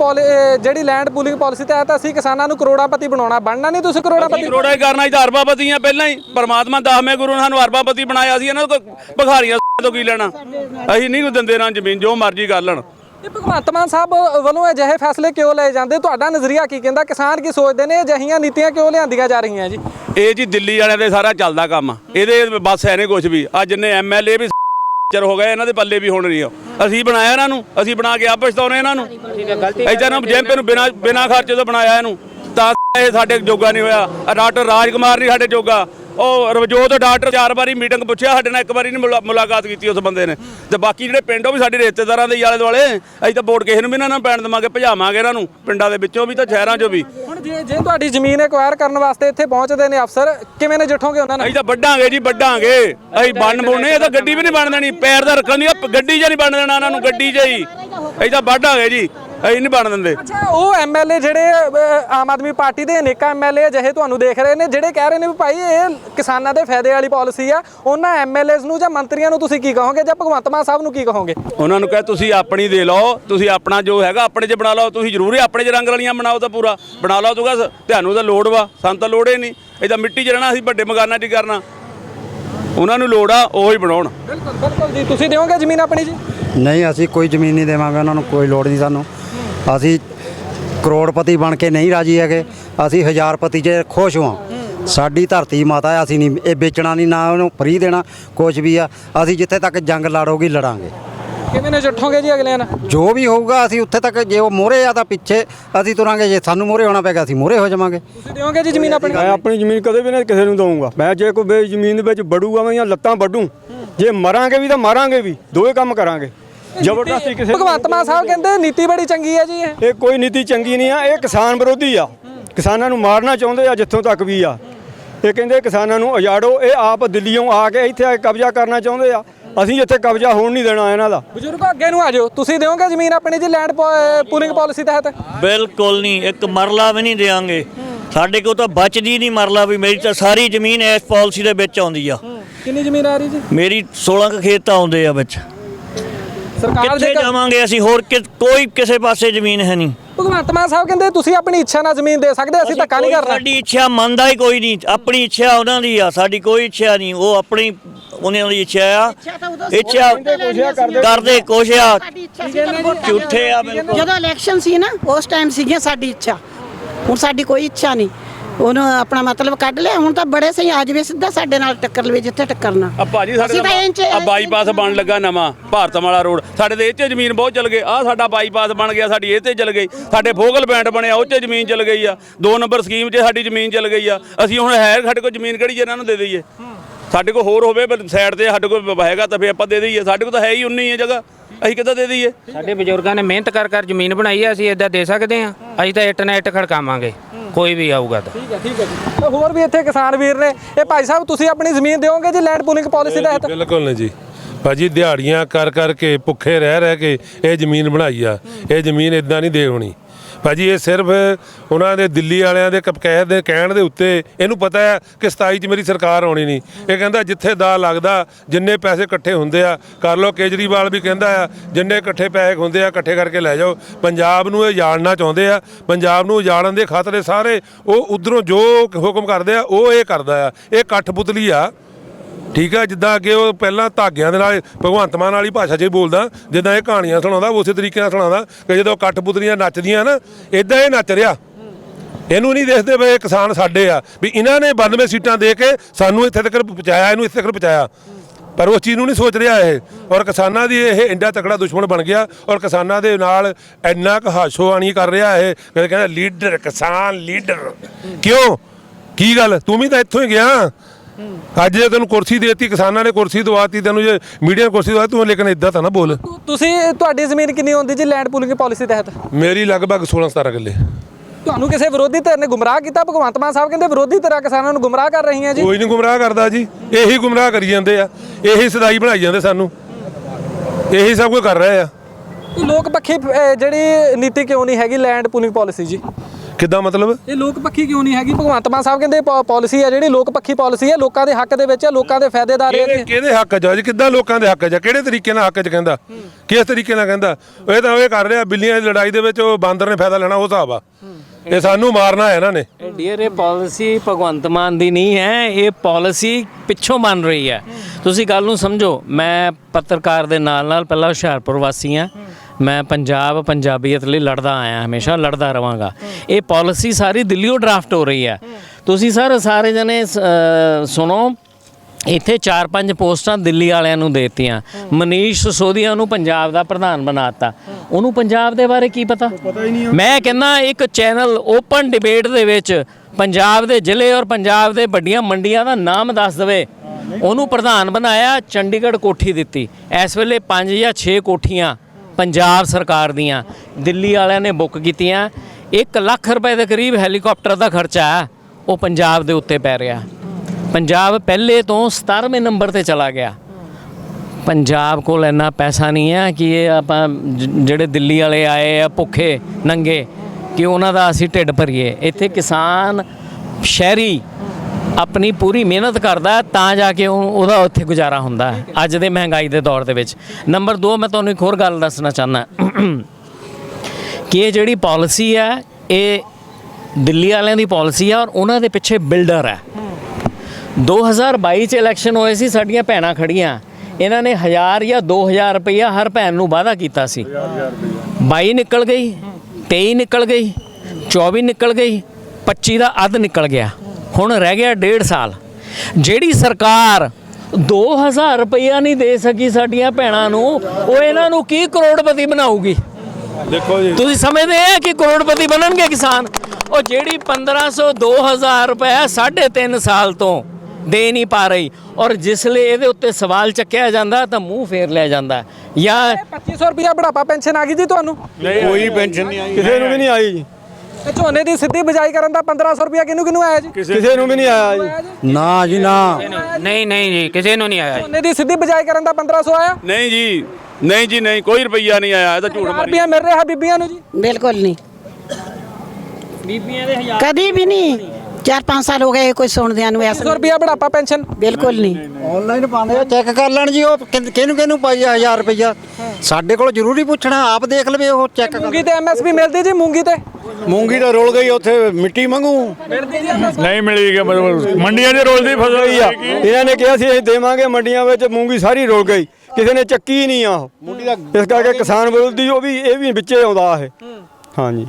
ਜਿਹੜੀ ਲੈਂਡ ਪੂਲਿੰਗ ਪਾਲਿਸੀ ਤਹਿਤ ਅਸੀਂ ਕਿਸਾਨਾਂ ਨੂੰ ਕਰੋੜਾਪਤੀ ਬਣਾਉਣਾ। ਬਣਨਾ ਨਹੀਂ ਤੁਸੀਂ ਕਰੋੜਾਪਤੀ? ਕਰੋੜਾ ਹੀ ਕਰਨਾ ਸੀ ਤਾਂ ਅਰਬਾਪਤੀਆਂ ਪਹਿਲਾਂ ਹੀ। ਪਰਮਾਤਮਾ ਦਸਵੇਂ ਗੁਰੂ ਨੇ ਸਾਨੂੰ ਅਰਬਾਪਤੀ ਬਣਾਇਆ ਸੀ ਇਹਨਾਂ ਤੋਂ ਭਖਾਰੀਆਂ ਤੋਂ ਕੀ ਲੈਣਾ? ਅਸੀਂ ਨਹੀਂ ਦਿੰਦੇ ਨਾ ਜ਼ਮੀਨ ਜੋ ਮਰਜ਼ੀ ਕਰ ਲੈਣ। ਇਹ ਭਗਵੰਤ ਮਾਨ ਸਾਹਿਬ ਵੱਲੋਂ ਅਜਿਹੇ ਫੈਸਲੇ ਕਿਉਂ ਲਏ ਜਾਂਦੇ? ਤੁਹਾਡਾ ਨਜ਼ਰੀਆ ਕੀ ਕਹਿੰਦਾ? ਕਿਸਾਨ ਕੀ ਸੋਚਦੇ ਨੇ? ਅਜਿਹੀਆਂ ਨੀਤੀਆਂ ਕਿਉਂ ਲਿਆਂਦੀਆਂ ਜਾ ਰਹੀਆਂ ਜੀ? ਇਹ ਜੀ ਦਿੱਲੀ ਵਾਲਿਆਂ ਦੇ ਸਾਰਾ ਚੱਲਦਾ ਕੰਮ। ਇਹਦੇ ਬਸ ਹੈ ਨਹੀਂ ਕੁਝ ਵੀ। ਅੱਜ ਨੇ ਐਮਐਲਏ ਵੀ ਚਰ ਹੋ ਗਏ ਇਹਨਾਂ ਦੇ ਪੱਲੇ ਵੀ ਹੁਣ ਨਹੀਂ ਆ। ਅਸੀਂ ਬਣਾਇਆ ਇਹਨਾਂ ਨੂੰ। ਅਸੀਂ ਬਣਾ ਕੇ ਆਪਸ ਤਾਉਨੇ ਇਹਨਾਂ ਨੂੰ। ਇਦਾਂ ਨੂੰ ਜੈਂਪੇ ਨੂੰ ਬਿਨਾ ਬਿਨਾ ਖਰਚੇ ਤੋਂ ਬਣਾਇਆ ਇਹਨੂੰ। ਤਾਂ ਇਹ ਸਾਡੇ ਜੋਗਾ ਨਹੀਂ ਹੋਇਆ। ਡਾਕਟਰ ਰਾਜਕੁਮਾਰ ਨਹੀਂ ਸਾਡੇ ਜੋਗਾ। ਉਹ ਰਵਜੋਤ ਡਾਕਟਰ ਚਾਰ ਵਾਰੀ ਮੀਟਿੰਗ ਪੁੱਛਿਆ ਸਾਡੇ ਨਾਲ ਇੱਕ ਵਾਰੀ ਨਹੀਂ ਮੁਲਾ- ਮੁਲਾਕਾਤ ਕੀਤੀ ਉਸ ਬੰਦੇ ਨੇ। ਤੇ ਬਾਕੀ ਜਿਹੜੇ ਪਿੰਡ ਉਹ ਵੀ ਸਾਡੇ ਰਿਸ਼ਤੇਦਾਰਾਂ ਦੇ ਆਲੇ ਦੁਆਲੇ। ਅਸੀਂ ਤਾਂ ਵੋਟ ਕਿਸੇ ਨੂੰ ਵੀ ਨਾ ਨਾ ਪੈਣ ਦੇਵਾਂਗੇ ਭਜਾਵਾਂਗੇ ਇਹਨਾਂ ਨੂੰ ਪਿੰਡਾਂ ਦੇ ਵਿੱਚੋਂ ਵੀ ਤਾਂ ਸ਼ਹਿਰਾਂ 'ਚੋਂ ਵੀ। ਹੁਣ ਜੇ ਜੇ ਤੁਹਾਡੀ ਜ਼ਮੀਨ ਐਕਵਾਇਰ ਕਰਨ ਵਾਸਤੇ ਇੱਥੇ ਪਹੁੰਚਦੇ ਨੇ ਅਫਸਰ ਕਿਵੇਂ ਨਜਿੱਠੋਗੇ ਉਹਨਾਂ ਨਾਲ? ਅਸੀਂ ਤਾਂ ਵੱਢਾਂਗੇ ਜੀ ਵੱਢਾਂਗੇ। ਅਸੀਂ ਬੰਨ ਬੁਣਨੇ ਇਹ ਤਾਂ ਗੱਡੀ ਵੀ ਨਹੀਂ ਬਣ ਦੇਣੀ। ਪੈਰ ਦਾ ਰੱਖਣ ਦੀ ਗੱਡੀ 'ਚ ਨਹੀਂ ਬਣ ਦੇਣਾ ਇਹਨਾਂ ਨੂੰ ਗੱਡੀ 'ਚ ਹੀ। ਅਸੀਂ ਤਾਂ ਵੱਢਾਂਗੇ ਜੀ। ਅਸੀਂ ਨਹੀਂ ਬਣ ਦਿੰਦੇ। ਅੱਛਾ ਉਹ ਐਮਐਲਏ ਜਿਹੜੇ ਅਹ, ਆਮ ਆਦਮੀ ਪਾਰਟੀ ਦੇ ਅਨੇਕਾਂ ਐਮਐਲਏ ਅਜਿਹੇ ਤੁਹਾਨੂੰ ਦੇਖ ਰਹੇ ਨੇ ਜਿਹੜੇ ਕਹਿ ਰਹੇ ਨੇ ਵੀ ਭਾਈ ਇਹ ਕਿਸਾਨਾਂ ਦੇ ਫਾਇਦੇ ਵਾਲੀ ਪਾਲਿਸੀ ਆ ਉਹਨਾਂ ਐਮਐਲਏਸ ਨੂੰ ਜਾਂ ਮੰਤਰੀਆਂ ਨੂੰ ਤੁਸੀਂ ਕੀ ਕਹੋਗੇ ਜਾਂ ਭਗਵੰਤ ਮਾਨ ਸਾਹਿਬ ਨੂੰ ਕੀ ਕਹੋਗੇ? ਉਹਨਾਂ ਨੂੰ ਕਹੇ ਤੁਸੀਂ ਆਪਣੀ ਦੇ ਲਓ ਤੁਸੀਂ ਆਪਣਾ ਜੋ ਹੈਗਾ ਆਪਣੇ 'ਚ ਬਣਾ ਲਓ ਤੁਸੀਂ ਜ਼ਰੂਰੀ ਆਪਣੇ 'ਚ ਰੰਗ ਰਲੀਆਂ ਬਣਾਓ ਤਾਂ ਪੂਰਾ। ਬਣਾ ਲਓ ਤੂੰ ਕਹ ਤੁਹਾਨੂੰ ਤਾਂ ਲੋੜ ਵਾ ਸਾਨੂੰ ਤਾਂ ਲੋੜ ਹੀ ਨਹੀਂ। ਇਹ ਤਾਂ ਮਿੱਟੀ 'ਚ ਰਹਿਣਾ ਅਸੀਂ ਵੱਡੇ ਮਕਾਨਾਂ 'ਚ ਹੀ ਕਰਨਾ। ਉਹਨਾਂ ਨੂੰ ਲੋੜ ਆ ਉਹ ਹੀ ਬਣਾਉਣ। ਬਿਲਕੁਲ ਬਿਲਕੁਲ ਜੀ ਤੁਸੀਂ ਦਿਓਗੇ ਜ਼ਮੀਨ ਆਪਣੀ ਜੀ? ਨਹੀਂ ਅਸੀਂ ਕੋਈ ਜ਼ਮੀਨ ਨਹੀਂ ਦੇਵਾਂਗੇ ਉਹਨਾਂ ਨੂੰ ਕੋਈ ਲੋੜ ਨਹੀਂ ਸਾਨੂੰ। ਅਸੀਂ ਕਰੋੜਪਤੀ ਬਣ ਕੇ ਨਹੀਂ ਰਾਜੀ ਹੈਗੇ ਅਸੀਂ ਹਜ਼ਾਰਪਤੀ 'ਚ ਖੁਸ਼ ਹਾਂ। ਸਾਡੀ ਧਰਤੀ ਮਾਤਾ ਹੈ ਅਸੀਂ ਨਹੀਂ ਇਹ ਵੇਚਣਾ ਨਹੀਂ ਨਾ ਉਹਨੂੰ ਫਰੀ ਦੇਣਾ ਕੁਝ ਵੀ ਆ ਅਸੀਂ ਜਿੱਥੇ ਤੱਕ ਜੰਗ ਲੜੋਗੀ ਲੜਾਂਗੇ। ਕਿਵੇਂ ਨੇ ਜੱਠੋਗੇ ਜੀ ਅਗਲਿਆਂ ਨਾਲ? ਜੋ ਵੀ ਹੋਊਗਾ ਅਸੀਂ ਉੱਥੇ ਤੱਕ ਜੇ ਉਹ ਮੋਰੇ ਆ ਤਾਂ ਪਿੱਛੇ ਅਸੀਂ ਤੁਰਾਂਗੇ ਜੇ ਸਾਨੂੰ ਮੋਰੇ ਹੋਣਾ ਪੈਗਾ ਅਸੀਂ ਮੋਰੇ ਹੋ ਜਾਵਾਂਗੇ। ਤੁਸੀਂ ਦਿਓਗੇ ਜੀ ਜ਼ਮੀਨ ਆਪਣੀ? ਮੈਂ ਆਪਣੀ ਜ਼ਮੀਨ ਕਦੇ ਵੀ ਨਹੀਂ ਕਿਸੇ ਨੂੰ ਦਊਂਗਾ। ਮੈਂ ਜੇ ਕੋਈ ਜ਼ਮੀਨ ਦੇ ਵਿੱਚ ਬੜੂਗਾ ਮੈਂ ਜਾਂ ਲੱਤਾਂ ਵੱਢੂ। ਜੇ ਮਰਾਂਗੇ ਵੀ ਤਾਂ ਮਾਰਾਂਗੇ ਵੀ ਦੋਵੇਂ ਕੰਮ ਕਰਾਂਗੇ। ਜ਼ਬਰਦਸਤੀ ਕਿਸੇ ਨੂੰ- ਭਗਵੰਤ ਮਾਨ ਸਾਹਿਬ ਕਹਿੰਦੇ ਨੀਤੀ ਬੜੀ ਚੰਗੀ ਹੈ ਜੀ ਇਹ। ਇਹ ਕੋਈ ਨੀਤੀ ਚੰਗੀ ਨਹੀਂ ਆ ਇਹ ਕਿਸਾਨ ਵਿਰੋਧੀ ਆ। ਕਿਸਾਨਾਂ ਨੂੰ ਮਾਰਨਾ ਚਾਹੁੰਦੇ ਆ ਜਿੱਥੋਂ ਤੱਕ ਵੀ ਆ। ਇਹ ਕਹਿੰਦੇ ਕਿਸਾਨਾਂ ਨੂੰ ਉਜਾੜੋ ਇਹ ਆਪ ਦਿੱਲੀੋਂ ਆ ਕੇ ਇੱਥੇ ਆ ਕੇ ਕਬਜ਼ਾ ਕਰਨਾ ਚਾਹੁੰਦੇ ਆ। ਅਸੀਂ ਇੱਥੇ ਕਬਜ਼ਾ ਹੋਣ ਨਹੀਂ ਦੇਣਾ ਇਹਨਾਂ ਦਾ। ਬਜ਼ੁਰਗੋ ਅੱਗੇ ਨੂੰ ਆ ਜਾਓ। ਤੁਸੀਂ ਦਿਓਗੇ ਜ਼ਮੀਨ ਆਪਣੀ ਜੀ ਲੈਂਡ ਪੂਲਿੰਗ ਪਾਲਿਸੀ ਤਹਿਤ? ਬਿਲਕੁਲ ਨਹੀਂ। ਇੱਕ ਮਰਲਾ ਵੀ ਨਹੀਂ ਦੇਾਂਗੇ ਸਾਡੇ ਕੋਲ ਤਾਂ ਬਚਦੀ ਨਹੀਂ ਮਰਲਾ ਵੀ। ਮੇਰੀ ਤਾਂ ਸਾਰੀ ਜ਼ਮੀਨ ਇਸ ਪਾਲਿਸੀ ਦੇ ਵਿੱਚ ਆਉਂਦੀ ਆ। ਕਿੰਨੀ ਜ਼ਮੀਨ ਆ ਰਹੀ ਜੀ? ਮੇਰੀ 16 ਕੁ ਖੇਤ ਤਾਂ ਆਉਂਦੇ ਆ ਵਿੱਚ। ਸਰਕਾਰ ਦੇ ਕਿੱਥੇ ਜਾਵਾਂਗੇ ਅਸੀਂ? ਹੋਰ ਕਿ- ਕੋਈ ਕਿਸੇ ਪਾਸੇ ਜ਼ਮੀਨ ਹੈ ਨਹੀਂ। ਭਗਵੰਤ ਮਾਨ ਸਾਹਿਬ ਕਹਿੰਦੇ ਤੁਸੀਂ ਆਪਣੀ ਇੱਛਾ ਨਾਲ ਜ਼ਮੀਨ ਦੇ ਸਕਦੇ ਅਸੀਂ ਧੱਕਾ ਨਹੀਂ ਕੋਈ ਕਰਨਾ। ਸਾਡੀ ਇੱਛਾ ਮੰਨਦਾ ਹੀ ਕੋਈ ਨਹੀਂ। ਆਪਣੀ ਇੱਛਾ ਉਹਨਾਂ ਦੀ ਆ ਸਾਡੀ ਕੋਈ ਇੱਛਾ ਨਹੀਂ। ਉਹ ਆਪਣੀ ਉਹਨਾਂ ਦੀ ਇੱਛਾ ਆ। ਇੱਛਾ ਕਰਦੇ ਕੁਛ ਆ। ਝੂਠੇ ਆ ਬਿਲਕੁਲ। ਜਦੋਂ ਇਲੈਕਸ਼ਨ ਸੀ ਨਾ ਉਸ ਟਾਈਮ ਸੀਗੀਆਂ ਸਾਡੀ ਇੱਛਾ। ਹੁਣ ਸਾਡੀ ਕੋਈ ਇੱਛਾ ਨਹੀਂ। ਉਹਨੂੰ ਆਪਣਾ ਮਤਲਬ ਕੱਢ ਲਿਆ ਹੁਣ ਤਾਂ ਬੜੇ ਸਹੀ ਆ ਜਾਵੇ ਸਿੱਧਾ ਸਾਡੇ ਨਾਲ ਟੱਕਰ ਲਵੇ ਜਿੱਥੇ ਟੱਕਰਨਾ ਆ ਭਾਜੀ ਸਾਡੇ ਅਸੀਂ ਤਾਂ ਇੰਚ- ਆ ਬਾਈਪਾਸ ਬਣ ਲੱਗਾ ਨਵਾਂ ਭਾਰਤ ਵਾਲਾ ਰੋਡ। ਸਾਡੇ ਤੇ ਇਹ 'ਚ ਜ਼ਮੀਨ ਬਹੁਤ ਚਲ ਗਈ। ਆ ਸਾਡਾ ਬਾਈਪਾਸ ਬਣ ਗਿਆ ਸਾਡੀ ਇਹ ਤੇ ਚਲ ਗਈ। ਸਾਡੇ ਫੋਗਲ ਬੈਂਡ ਬਣਿਆ ਉਹ 'ਚ ਜ਼ਮੀਨ ਚਲ ਗਈ ਆ। ਦੋ ਨੰਬਰ ਸਕੀਮ 'ਚ ਸਾਡੀ ਜ਼ਮੀਨ ਚਲ ਗਈ ਆ। ਅਸੀਂ ਹੁਣ ਹੈ ਸਾਡੇ ਕੋਲ ਜ਼ਮੀਨ ਕਿਹੜੀ ਇਹਨਾਂ ਨੂੰ ਦੇ ਦਈਏ? ਸਾਡੇ ਕੋਲ ਹੋਰ ਹੋਵੇ ਸਾਈਡ ਤੇ ਸਾਡੇ ਕੋਲ ਹੈਗਾ ਤਾਂ ਫੇ ਆਪਾਂ ਦੇ ਦਈਏ। ਸਾਡੇ ਕੋਲ ਤਾਂ ਹੈ ਹੀ ਉਨੀ ਹੈ ਜਗ੍ਹਾ। ਅਸੀਂ ਕਿੱਦਾਂ ਦੇ ਦਈਏ? ਸਾਡੇ ਬਜ਼ੁਰਗਾਂ ਨੇ ਮਿਹਨਤ ਕਰ ਕਰ ਜ਼ਮੀਨ ਬਣਾਈ ਹੈ ਅਸੀਂ ਇਦਾਂ ਦੇ ਸਕਦੇ ਹਾਂ ਅਸੀਂ ਤਾਂ ਇੱਟ ਨਾਲ ਇੱਟ ਖੜਕਾਵਾਂਗੇ। ਕੋਈ ਵੀ ਆਊਗਾ ਤਾਂ। ਠੀਕ ਹੈ ਠੀਕ ਹੈ ਜੀ। ਤਾਂ ਹੋਰ ਵੀ ਇੱਥੇ ਕਿਸਾਨ ਵੀਰ ਨੇ। ਇਹ ਭਾਈ ਸਾਹਿਬ ਤੁਸੀਂ ਆਪਣੀ ਜ਼ਮੀਨ ਦਿਓਗੇ ਜੀ ਲੈਂਡ ਪੂਲਿੰਗ ਪਾਲਿਸੀ ਤਹਿਤ? ਬਿਲਕੁਲ ਨਹੀਂ ਜੀ। ਭਾਜੀ ਦਿਹਾੜੀਆਂ ਕਰ ਕਰਕੇ ਭੁੱਖੇ ਰਹਿ ਰਹਿ ਕੇ ਇਹ ਜ਼ਮੀਨ ਬਣਾਈ ਆ। ਇਹ ਜ਼ਮੀਨ ਇਦਾਂ ਨਹੀਂ ਦੇ ਹੋਣੀ। ਭਾਜੀ ਇਹ ਸਿਰਫ ਉਹਨਾਂ ਦੇ ਦਿੱਲੀ ਵਾਲਿਆਂ ਦੇ ਕਪਕੈਤ ਦੇ ਕਹਿਣ ਦੇ ਉੱਤੇ ਇਹਨੂੰ ਪਤਾ ਹੈ ਕਿ 27 ਚ ਮੇਰੀ ਸਰਕਾਰ ਆਉਣੀ ਨਹੀਂ। ਇਹ ਕਹਿੰਦਾ ਜਿੱਥੇ ਦਾ ਲੱਗਦਾ ਜਿੰਨੇ ਪੈਸੇ ਇਕੱਠੇ ਹੁੰਦੇ ਆ, ਕਰ ਲੋ ਕੇਜਰੀਵਾਲ ਵੀ ਕਹਿੰਦਾ ਆ, ਜਿੰਨੇ ਇਕੱਠੇ ਪੈਸੇ ਹੁੰਦੇ ਆ, ਇਕੱਠੇ ਕਰਕੇ ਲੈ ਜਾਓ। ਪੰਜਾਬ ਨੂੰ ਇਹ ਉਜਾੜਨਾ ਚਾਹੁੰਦੇ ਆ। ਪੰਜਾਬ ਨੂੰ ਉਜਾੜਨ ਦੇ ਖਾਤਰ ਸਾਰੇ ਉਹ ਉਧਰੋਂ ਜੋ ਹੁਕਮ ਕਰਦੇ ਆ, ਉਹ ਇਹ ਕਰਦਾ ਆ। ਇਹ ਕਠਪੁਤਲੀ ਆ। ਠੀਕ ਆ, ਜਿੱਦਾਂ ਕਿ ਉਹ ਪਹਿਲਾਂ ਧਾਗਿਆਂ ਦੇ ਨਾਲ, ਭਗਵੰਤ ਮਾਨ ਵਾਲੀ ਭਾਸ਼ਾ 'ਚ ਹੀ ਬੋਲਦਾ, ਜਿੱਦਾਂ ਇਹ ਕਹਾਣੀਆਂ ਸੁਣਾਉਂਦਾ, ਉਸੇ ਤਰੀਕੇ ਨਾਲ ਸੁਣਾਉਂਦਾ ਕਿ ਜਦੋਂ ਕਠਪੁਤਲੀਆਂ ਨੱਚਦੀਆਂ ਨਾ ਇਦਾਂ ਇਹ ਨੱਚ ਰਿਹਾ। ਇਹਨੂੰ ਨਹੀਂ ਦੇਖਦੇ ਵੀ ਕਿਸਾਨ ਸਾਡੇ ਆ, ਵੀ ਇਹਨਾਂ ਨੇ 92 ਸੀਟਾਂ ਦੇ ਕੇ ਸਾਨੂੰ ਇੱਥੇ ਤੱਕ ਪਹੁੰਚਾਇਆ, ਇਹਨੂੰ ਇੱਥੇ ਤੱਕ ਪਹੁੰਚਾਇਆ। ਪਰ ਉਸ ਚੀਜ਼ ਨੂੰ ਨਹੀਂ ਸੋਚ ਰਿਹਾ ਇਹ। ਔਰ ਕਿਸਾਨਾਂ ਦੀ ਇਹ ਇੰਡਾ ਤਕੜਾ ਦੁਸ਼ਮਣ ਬਣ ਗਿਆ, ਔਰ ਕਿਸਾਨਾਂ ਦੇ ਨਾਲ ਇੰਨਾ ਕੁ ਹਾਸ਼ੋਆਣੀ ਕਰ ਰਿਹਾ ਇਹ, ਕਿ ਕਹਿੰਦਾ ਲੀਡਰ ਕਿਸਾਨ ਲੀਡਰ ਕਿਉਂ? ਕੀ ਗੱਲ? ਤੂੰ ਵੀ ਤਾਂ ਇੱਥੋਂ ਹੀ ਗਿਆ। ਅੱਜ ਜੇ ਤੈਨੂੰ ਕੁਰਸੀ ਦੇਤੀ ਕਿਸਾਨਾਂ ਨੇ ਕੁਰਸੀ ਦਵਾਤੀ ਤੈਨੂੰ ਜੇ ਮੀਡੀਆ ਨੇ ਕੁਰਸੀ ਦਵਾਤੀ ਤੂੰ ਲੇਕਿਨ ਇਦਾਂ ਤਾਂ ਨਾ ਬੋਲ। ਤੁਸੀਂ ਤੁਹਾਡੀ ਜ਼ਮੀਨ ਕਿੰਨੀ ਹੁੰਦੀ ਜੀ ਲੈਂਡ ਪੂਲਿੰਗ ਪਾਲਿਸੀ ਤਹਿਤ? ਮੇਰੀ ਲਗਭਗ 16 17 ਕਿੱਲੇ। ਤੁਹਾਨੂੰ ਕਿਸੇ ਵਿਰੋਧੀ ਧਿਰ ਨੇ ਗੁੰਮਰਾਹ ਕੀਤਾ? ਭਗਵੰਤ ਮਾਨ ਸਾਹਿਬ ਕਹਿੰਦੇ ਵਿਰੋਧੀ ਧਿਰਾਂ ਕਿਸਾਨਾਂ ਨੂੰ ਗੁੰਮਰਾਹ ਕਰ ਰਹੀਆਂ ਜੀ। ਕੋਈ ਨਹੀਂ ਗੁੰਮਰਾਹ ਕਰਦਾ ਜੀ। ਇਹੀ ਗੁੰਮਰਾਹ ਕਰੀ ਜਾਂਦੇ ਆ। ਇਹੀ ਸਦਾਈ ਬਣਾਈ ਜਾਂਦੇ ਸਾਨੂੰ। ਇਹੀ ਸਭ ਕੁਝ ਕਰ ਰਹੇ ਆ। ਲੋਕ ਪੱਖੀ ਜਿਹੜੀ ਨੀਤੀ ਕਿਉਂ ਨਹੀਂ ਹੈਗੀ ਲੈਂਡ ਪੂਲਿੰਗ ਪਾਲਿਸੀ ਜੀ? ਕਿੱਦਾਂ ਮਤਲਬ? ਇਹ ਲੋਕ ਪੱਖੀ ਕਿਉਂ ਨਹੀਂ ਹੈਗੀ? ਭਗਵੰਤ ਮਾਨ ਸਾਹਿਬ ਕਹਿੰਦੇ ਪਾਲਿਸੀ ਹੈ ਜਿਹੜੀ ਲੋਕ ਪੱਖੀ ਪਾਲਿਸੀ ਹੈ ਲੋਕਾਂ ਦੇ ਹੱਕ ਦੇ ਵਿੱਚ ਹੈ ਲੋਕਾਂ ਦੇ ਫਾਇਦੇਦਾਰ ਕਿਹਦੇ ਹੈ ਕਿਹਦੇ ਹੱਕ 'ਚ ਆ ਜੀ? ਕਿੱਦਾਂ ਲੋਕਾਂ ਦੇ ਹੱਕ 'ਚ ਆ? ਕਿਹੜੇ ਤਰੀਕੇ ਨਾਲ ਹੱਕ 'ਚ ਕਹਿੰਦਾ? ਕਿਸ ਤਰੀਕੇ ਨਾਲ ਕਹਿੰਦਾ? ਇਹ ਤਾਂ ਇਹ ਕਰ ਰਿਹਾ ਬਿੱਲੀਆਂ ਦੀ ਲੜਾਈ ਦੇ ਵਿੱਚ ਉਹ ਬਾਂਦਰ ਨੇ ਫਾਇਦਾ ਲੈਣਾ ਉਹ ਹਿਸਾਬ ਆ। ਇਹ ਸਾਨੂੰ ਮਾਰਨਾ ਹੈ ਇਹਨਾਂ ਨੇ। ਡੀਅਰ ਇਹ ਪਾਲਿਸੀ ਭਗਵੰਤ ਮਾਨ ਦੀ ਨਹੀਂ ਹੈ ਇਹ ਪਾਲਿਸੀ ਪਿੱਛੋਂ ਬਣ ਰਹੀ ਹੈ। ਤੁਸੀਂ ਗੱਲ ਨੂੰ ਸਮਝੋ ਮੈਂ ਪੱਤਰਕਾਰ ਦੇ ਨਾਲ ਨਾਲ ਪਹਿਲਾਂ ਹੁਸ਼ਿਆਰਪੁਰ ਵਾਸੀ ਹਾਂ। ਮੈਂ ਪੰਜਾਬ ਪੰਜਾਬੀਅਤ ਲਈ ਲੜਦਾ ਆਇਆ ਹਮੇਸ਼ਾ ਲੜਦਾ ਰਵਾਂਗਾ। ਇਹ ਪਾਲਿਸੀ ਸਾਰੀ ਦਿੱਲੀੋਂ ਡਰਾਫਟ ਹੋ ਰਹੀ ਹੈ। ਤੁਸੀਂ ਸਰ ਸਾਰੇ ਜਣੇ ਸੁਣੋ ਇੱਥੇ 4-5 ਪੋਸਟਾਂ ਦਿੱਲੀ ਵਾਲਿਆਂ ਨੂੰ ਦੇਤੀਆਂ। ਮਨੀਸ਼ ਸਿਸੋਦੀਆ ਨੂੰ ਪੰਜਾਬ ਦਾ ਪ੍ਰਧਾਨ ਬਣਾਤਾ। ਉਹਨੂੰ ਪੰਜਾਬ ਦੇ ਬਾਰੇ ਕੀ ਪਤਾ? ਮੈਂ ਕਹਿੰਦਾ ਇੱਕ ਚੈਨਲ ਓਪਨ ਡਿਬੇਟ ਦੇ ਵਿੱਚ ਪੰਜਾਬ ਦੇ ਜ਼ਿਲ੍ਹੇ ਔਰ ਪੰਜਾਬ ਦੇ ਵੱਡੀਆਂ ਮੰਡੀਆਂ ਦਾ ਨਾਮ ਦੱਸ ਦੇਵੇ। ਉਹਨੂੰ ਪ੍ਰਧਾਨ ਬਣਾਇਆ ਚੰਡੀਗੜ੍ਹ ਕੋਠੀ ਦਿੱਤੀ। ਇਸ ਵੇਲੇ 5 ਜਾਂ 6 ਕੋਠੀਆਂ ਪੰਜਾਬ ਸਰਕਾਰ ਦੀਆਂ। ਦਿੱਲੀ ਵਾਲਿਆਂ ਨੇ ਬੁੱਕ ਕੀਤੀਆਂ। 1 ਲੱਖ ਰੁਪਏ ਦੇ ਕਰੀਬ ਹੈਲੀਕਾਪਟਰ ਦਾ ਖਰਚਾ ਉਹ ਪੰਜਾਬ ਦੇ ਉੱਤੇ ਪੈ ਰਿਹਾ। ਪੰਜਾਬ ਪਹਿਲੇ ਤੋਂ 17ਵੇਂ ਨੰਬਰ ਤੇ ਚਲਾ ਗਿਆ। ਪੰਜਾਬ ਕੋਲ ਇੰਨਾ ਪੈਸਾ ਨਹੀਂ ਹੈ ਕਿ ਇਹ ਆਪਾਂ ਜਿਹੜੇ ਦਿੱਲੀ ਵਾਲੇ ਆਏ ਆ, ਭੁੱਖੇ, ਨੰਗੇ, ਕਿ ਉਹਨਾਂ ਦਾ ਅਸੀਂ ਢਿੱਡ ਭਰੀਏ। ਇੱਥੇ ਕਿਸਾਨ ਸ਼ਹਿਰੀ ਆਪਣੀ ਪੂਰੀ ਮਿਹਨਤ ਕਰਦਾ ਤਾਂ ਜਾ ਕੇ ਉਹ- ਉਹਦਾ ਉੱਥੇ ਗੁਜ਼ਾਰਾ ਹੁੰਦਾ ਅੱਜ ਦੇ ਮਹਿੰਗਾਈ ਦੇ ਦੌਰ ਦੇ ਵਿੱਚ। ਨੰਬਰ 2 ਮੈਂ ਤੁਹਾਨੂੰ ਇੱਕ ਹੋਰ ਗੱਲ ਦੱਸਣਾ ਚਾਹੁੰਦਾ ਕਿ ਇਹ ਜਿਹੜੀ ਪਾਲਿਸੀ ਹੈ, ਇਹ ਦਿੱਲੀ ਵਾਲਿਆਂ ਦੀ ਪਾਲਿਸੀ ਹੈ ਔਰ ਉਹਨਾਂ ਦੇ ਪਿੱਛੇ ਬਿਲਡਰ ਹੈ। 2022 ਚ ਇਲੈਕਸ਼ਨ ਹੋਏ ਸੀ, ਸਾਡੀਆਂ ਭੈਣਾਂ ਖੜੀਆਂ। ਇਹਨਾਂ ਨੇ 1000 ਜਾਂ 2000 ਰੁਪਇਆ ਹਰ ਭੈਣ ਨੂੰ ਵਾਅਦਾ ਕੀਤਾ ਸੀ। 22 ਨਿਕਲ ਗਈ 23 ਨਿਕਲ ਗਈ 24 ਨਿਕਲ ਗਈ 25 ਦਾ ਅੱਧ ਨਿਕਲ ਗਿਆ। ਹੁਣ ਰਹਿ ਗਿਆ ਡੇਢ ਸਾਲ। ਜਿਹੜੀ ਸਰਕਾਰ 2000 ਰੁਪਇਆ ਨਹੀਂ ਦੇ ਸਕੀ ਸਾਡੀਆਂ ਭੈਣਾਂ ਨੂੰ ਉਹ ਇਹਨਾਂ ਨੂੰ ਕੀ ਕਰੋੜਪਤੀ ਬਣਾਊਗੀ? ਦੇਖੋ ਜੀ। ਤੁਸੀਂ ਸਮਝਦੇ ਆ ਕਿ ਕਰੋੜਪਤੀ ਬਣਨਗੇ ਕਿਸਾਨ? ਉਹ ਜਿਹੜੀ 1500 2000 ਰੁਪਏ ਸਾਢੇ ਤਿੰਨ ਸਾਲ ਤੋਂ ਦੇ ਨਹੀਂ ਪਾ ਰਹੀ ਔਰ ਜਿਸ ਲਈ ਇਹਦੇ ਉੱਤੇ ਸਵਾਲ ਚੱਕਿਆ ਜਾਂਦਾ ਤਾਂ ਮੂੰਹ ਫੇਰ ਲਿਆ ਜਾਂਦਾ। ਜਾਂ 2500 ਰੁਪਿਆ ਬੁਢਾਪਾ ਪੈਨਸ਼ਨ ਆ ਗਈ ਜੀ ਤੁਹਾਨੂੰ? ਕੋਈ ਪੈਨਸ਼ਨ ਨਹੀਂ ਆਈ। ਕਿਸੇ ਨੂੰ ਵੀ ਨਹੀਂ ਆਈ ਜੀ। ਤੇ ਝੋਨੇ ਦੀ ਸਿੱਧੀ ਬਿਜਾਈ ਕਰਨ ਦਾ 1500 ਰੁਪਿਆ ਕਿਹਨੂੰ ਕਿਹਨੂੰ ਆਇਆ ਜੀ? ਕਿਸੇ ਨੂੰ ਵੀ ਨਹੀਂ ਆਇਆ ਜੀ। ਨਾ ਜੀ ਨਾ। ਨਹੀਂ ਨਹੀਂ ਜੀ ਕਿਸੇ ਨੂੰ ਨਹੀਂ ਆਇਆ ਝੋਨੇ ਦੀ ਸਿੱਧੀ ਬਿਜਾਈ ਕਰਨ ਦਾ 1500 ਆਇਆ? ਨਹੀਂ ਜੀ ਨਹੀਂ ਜੀ ਨਹੀਂ ਕੋਈ ਰੁਪਈਆ ਨਹੀਂ ਆਇਆ ਇਹ ਤਾਂ ਝੂਠ ਮਾਰੀ। ਰੁਪਇਆ ਮਿਲ ਰਿਹਾ ਬੀਬੀਆਂ ਨੂੰ ਜੀ? ਬਿਲਕੁਲ ਨਹੀਂ। ਬੀਬੀਆਂ ਦੇ ਹਜ਼ਾਰ ਕਦੀ ਵੀ ਨਹੀਂ। 4-5 ਸਾਲ ਹੋ ਗਏ ਕੋਈ ਸੁਣਦਿਆਂ ਨੂੰ ਐਸਾ 100 ਰੁਪਇਆ ਬੁਢਾਪਾ ਪੈਨਸ਼ਨ? ਬਿਲਕੁਲ ਨਹੀਂ। ਆਨਲਾਈਨ ਪਾਉਂਦੇ ਆ। ਚੈੱਕ ਕਰ ਲੈਣ ਜੀ ਉਹ ਕਿਹਨ- ਕਿਹਨੂੰ ਕਿਹਨੂੰ ਪਾਈ ਆ 1000 ਰੁਪਈਆ। ਸਾਡੇ ਕੋਲ ਜ਼ਰੂਰੀ ਪੁੱਛਣਾ ਆਪ ਦੇਖ ਲਵੇ ਉਹ ਚੈੱਕ ਕਰ। ਮੂੰਗੀ ਤੇ ਐਮਐਸਪੀ ਮਿਲਦੀ ਜੀ ਮੂੰਗੀ ਤੇ? ਮੂੰਗੀ ਤਾਂ ਰੁਲ ਗਈ ਉੱਥੇ ਮਿੱਟੀ ਮੰਗੂ ਨਹੀਂ ਮਿਲੀ ਮਤਲਬ ਮੰਡੀਆਂ 'ਚ ਰੋਲਦੀ ਫਸਲ ਗਈ ਆ। ਇਹਨਾਂ ਨੇ ਕਿਹਾ ਸੀ ਅਸੀਂ ਦੇਵਾਂਗੇ ਮੰਡੀਆਂ ਵਿੱਚ ਮੂੰਗੀ ਸਾਰੀ ਰੁਲ ਗਈ। ਕਿਸੇ ਨੇ ਚੱਕੀ ਹੀ ਨਹੀਂ ਆ ਉਹ। ਮੁੰਡੀ ਦਾ ਇਸ ਕਰਕੇ ਕਿਸਾਨ ਵਿਰੋਧੀ ਉਹ ਵੀ ਇਹ ਵੀ ਵਿੱਚੇ ਆਉਂਦਾ ਇਹ। ਹਾਂਜੀ।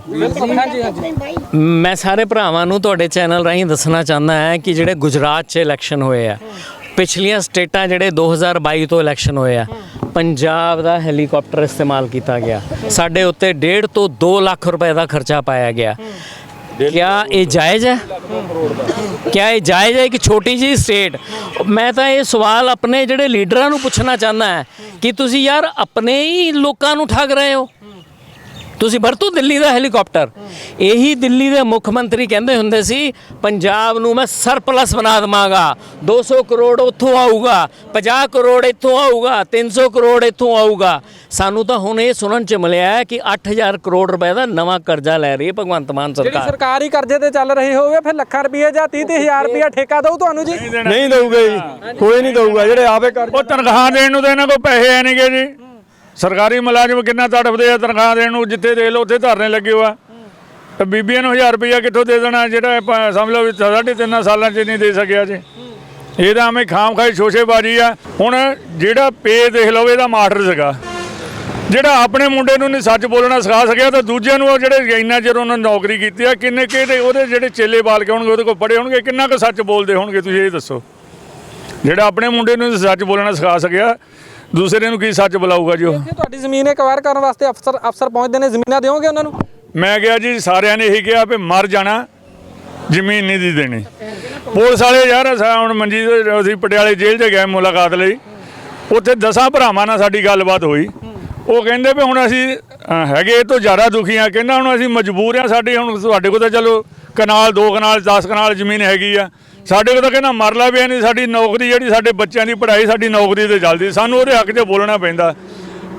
ਹਾਂਜੀ ਹਾਂਜੀ। ਮੈਂ ਸਾਰੇ ਭਰਾਵਾਂ ਨੂੰ ਤੁਹਾਡੇ ਚੈਨਲ ਰਾਹੀਂ ਦੱਸਣਾ ਚਾਹੁੰਦਾ ਹਾਂ ਕਿ ਜਿਹੜੇ ਗੁਜਰਾਤ 'ਚ ਇਲੈਕਸ਼ਨ ਹੋਏ ਆ ਪਿਛਲੀਆਂ ਸਟੇਟਾਂ ਜਿਹੜੇ 2022 ਤੋਂ ਇਲੈਕਸ਼ਨ ਹੋਏ ਆ ਪੰਜਾਬ ਦਾ ਹੈਲੀਕਾਪਟਰ ਇਸਤੇਮਾਲ ਕੀਤਾ ਗਿਆ। ਸਾਡੇ ਉੱਤੇ 1.5 ਤੋਂ 2 ਲੱਖ ਰੁਪਏ ਦਾ ਖਰਚਾ ਪਾਇਆ ਗਿਆ। ਕਿਆ ਇਹ ਜਾਇਜ਼ ਹੈ? ਕਿਆ ਇਹ ਜਾਇਜ਼ ਹੈ ਕਿ ਛੋਟੀ ਜਿਹੀ ਸਟੇਟ ਮੈਂ ਤਾਂ ਇਹ ਸਵਾਲ ਆਪਣੇ ਜਿਹੜੇ ਲੀਡਰਾਂ ਨੂੰ ਪੁੱਛਣਾ ਚਾਹੁੰਦਾ ਹਾਂ ਕਿ ਤੁਸੀਂ ਯਾਰ ਆਪਣੇ ਹੀ ਲੋਕਾਂ ਨੂੰ ਠੱਗ ਰਹੇ ਹੋ। ਤੁਸੀਂ ਵਰਤੋ ਦਿੱਲੀ ਦਾ ਹੈਲੀਕਾਪਟਰ। ਇਹੀ ਦਿੱਲੀ ਦੇ ਮੁੱਖ ਮੰਤਰੀ ਕਹਿੰਦੇ ਹੁੰਦੇ ਸੀ ਪੰਜਾਬ ਨੂੰ ਮੈਂ ਸਰਪਲਸ ਬਣਾ ਦਵਾਂਗਾ। 200 ਕਰੋੜ ਉੱਥੋਂ ਆਊਗਾ 50 ਕਰੋੜ ਇੱਥੋਂ ਆਊਗਾ 300 ਕਰੋੜ ਇੱਥੋਂ ਆਊਗਾ। ਸਾਨੂੰ ਤਾਂ ਹੁਣ ਇਹ ਸੁਣਨ ਚ ਮਿਲਿਆ ਹੈ ਕਿ 8000 ਕਰੋੜ ਰੁਪਏ ਦਾ ਨਵਾਂ ਕਰਜ਼ਾ ਲੈ ਰਹੀ ਹੈ ਭਗਵੰਤ ਮਾਨ ਜਿਹੜੀ ਸਰਕਾਰ। ਸਰਕਾਰ ਹੀ ਕਰਜ਼ੇ ਤੇ ਚੱਲ ਰਹੀ ਹੋਵੇ ਫਿਰ ਲੱਖਾਂ ਰੁਪਏ ਜਾਂ 30 ਹਜ਼ਾਰ ਰੁਪਏ ਠੇਕਾ ਦਊ ਤੁਹਾਨੂੰ ਜੀ? ਨਹੀਂ ਦਊਗਾ ਜੀ ਕੋਈ ਨਹੀਂ ਦਊਗਾ ਜਿਹੜੇ ਆਪੇ ਕਰ ਉਹ ਤਨਖਾਹ ਦੇਣ ਨੂੰ ਤਾਂ ਇਹਨਾਂ ਕੋਲ ਪੈਸੇ ਨਹੀਂਗੇ ਜੀ। ਸਰਕਾਰੀ ਮੁਲਾਜ਼ਮ ਕਿੰਨਾ ਤੜਫਦੇ ਆ, ਤਨਖਾਹ ਦੇਣ ਨੂੰ ਜਿੱਥੇ ਦੇ ਲਓ, ਉੱਥੇ ਧਰਨੇ ਲੱਗੇ ਹੋਆ। ਤਾਂ ਬੀਬੀਆਂ ਨੂੰ 1000 ਰੁਪਇਆ ਕਿੱਥੋਂ ਦੇ ਦੇਣਾ, ਜਿਹੜਾ ਸਮਝ ਲਓ ਵੀ ਸਾਢੇ ਤਿੰਨ ਸਾਲਾਂ 'ਚ ਨਹੀਂ ਦੇ ਸਕਿਆ ਜੇ। ਇਹ ਤਾਂ ਐਵੇਂ ਖਾਮ ਖਾਈ ਸ਼ੋਸ਼ੇਬਾਜ਼ੀ ਆ। ਹੁਣ ਜਿਹੜਾ ਪੇ ਦੇਖ ਲਓ, ਇਹਦਾ ਮਾਟਰ ਸੀਗਾ। ਜਿਹੜਾ ਆਪਣੇ ਮੁੰਡੇ ਨੂੰ ਨਹੀਂ ਸੱਚ ਬੋਲਣਾ ਸਿਖਾ ਸਕਿਆ, ਤਾਂ ਦੂਜਿਆਂ ਨੂੰ ਉਹ ਜਿਹੜੇ ਇੰਨਾ ਚਿਰ ਉਹਨਾਂ ਨੌਕਰੀ ਕੀਤੀ ਆ, ਕਿੰਨੇ ਕਿਹੜੇ ਉਹਦੇ ਜਿਹੜੇ ਚੇਲੇ ਬਾਲ ਕੇ ਹੋਣਗੇ ਉਹਦੇ ਕੋਲ ਪੜੇ ਹੋਣਗੇ, ਕਿੰਨਾ ਕੁ ਸੱਚ ਬੋਲਦੇ ਹੋਣਗੇ ਤੁਸੀਂ ਇਹ ਦੱਸੋ। ਜਿਹੜਾ ਆਪਣੇ ਮੁੰਡੇ ਨੂੰ ਸੱਚ ਬੋਲਣਾ ਸਿਖਾ ਸਕਿਆ ਦੂਸਰੇ ਨੂੰ ਕੀ ਸੱਚ ਬੁਲਾਊਗਾ ਜੀ ਉਹ? ਜੇ ਤੁਹਾਡੀ ਜ਼ਮੀਨ ਐਕਵਾਇਰ ਕਰਨ ਵਾਸਤੇ ਅਫਸਰ ਅਫਸਰ ਪਹੁੰਚਦੇ ਨੇ ਜ਼ਮੀਨਾਂ ਦਿਓਗੇ ਉਹਨਾਂ ਨੂੰ? ਮੈਂ ਕਿਹਾ ਜੀ ਸਾਰਿਆਂ ਨੇ ਇਹੀ ਕਿਹਾ ਵੀ ਮਰ ਜਾਣਾ ਜ਼ਮੀਨ ਨਹੀਂ ਦੀ ਦੇਣੀ। ਪੁਲਿਸ ਵਾਲੇ ਯਾਰ ਅਸਾਂ ਹੁਣ ਮੰਜੀ ਤੇ ਅਸੀਂ ਪਟਿਆਲੇ ਜੇਲ੍ਹ 'ਚ ਗਏ ਮੁਲਾਕਾਤ ਲਈ। ਉੱਥੇ ਦਸਾਂ ਭਰਾਵਾਂ ਨਾਲ ਸਾਡੀ ਗੱਲਬਾਤ ਹੋਈ। ਉਹ ਕਹਿੰਦੇ ਵੀ ਹੁਣ ਅਸੀਂ ਹੈਗੇ ਇਹ ਤੋਂ ਜ਼ਿਆਦਾ ਦੁਖੀ ਆ ਕਹਿੰਦਾ ਹੁਣ ਅਸੀਂ ਮਜਬੂਰ ਆ ਸਾਡੇ ਹੁਣ ਤੁਹਾਡੇ ਕੋਲ ਤਾਂ ਚਲੋ ਕਨਾਲ, ਦੋ ਕਨਾਲ 10 ਕਨਾਲ ਜ਼ਮੀਨ ਹੈਗੀ ਆ। ਸਾਡੇ ਕੋਲ ਤਾਂ ਕਹਿੰਦਾ ਮਰਲਾ ਵੀ ਨਹੀਂ, ਸਾਡੀ ਨੌਕਰੀ ਜਿਹੜੀ ਸਾਡੇ ਬੱਚਿਆਂ ਦੀ ਪੜ੍ਹਾਈ ਸਾਡੀ ਨੌਕਰੀ ਤੇ ਚੱਲਦੀ। ਸਾਨੂੰ ਉਹਦੇ ਹੱਕ 'ਚ ਬੋਲਣਾ ਪੈਂਦਾ।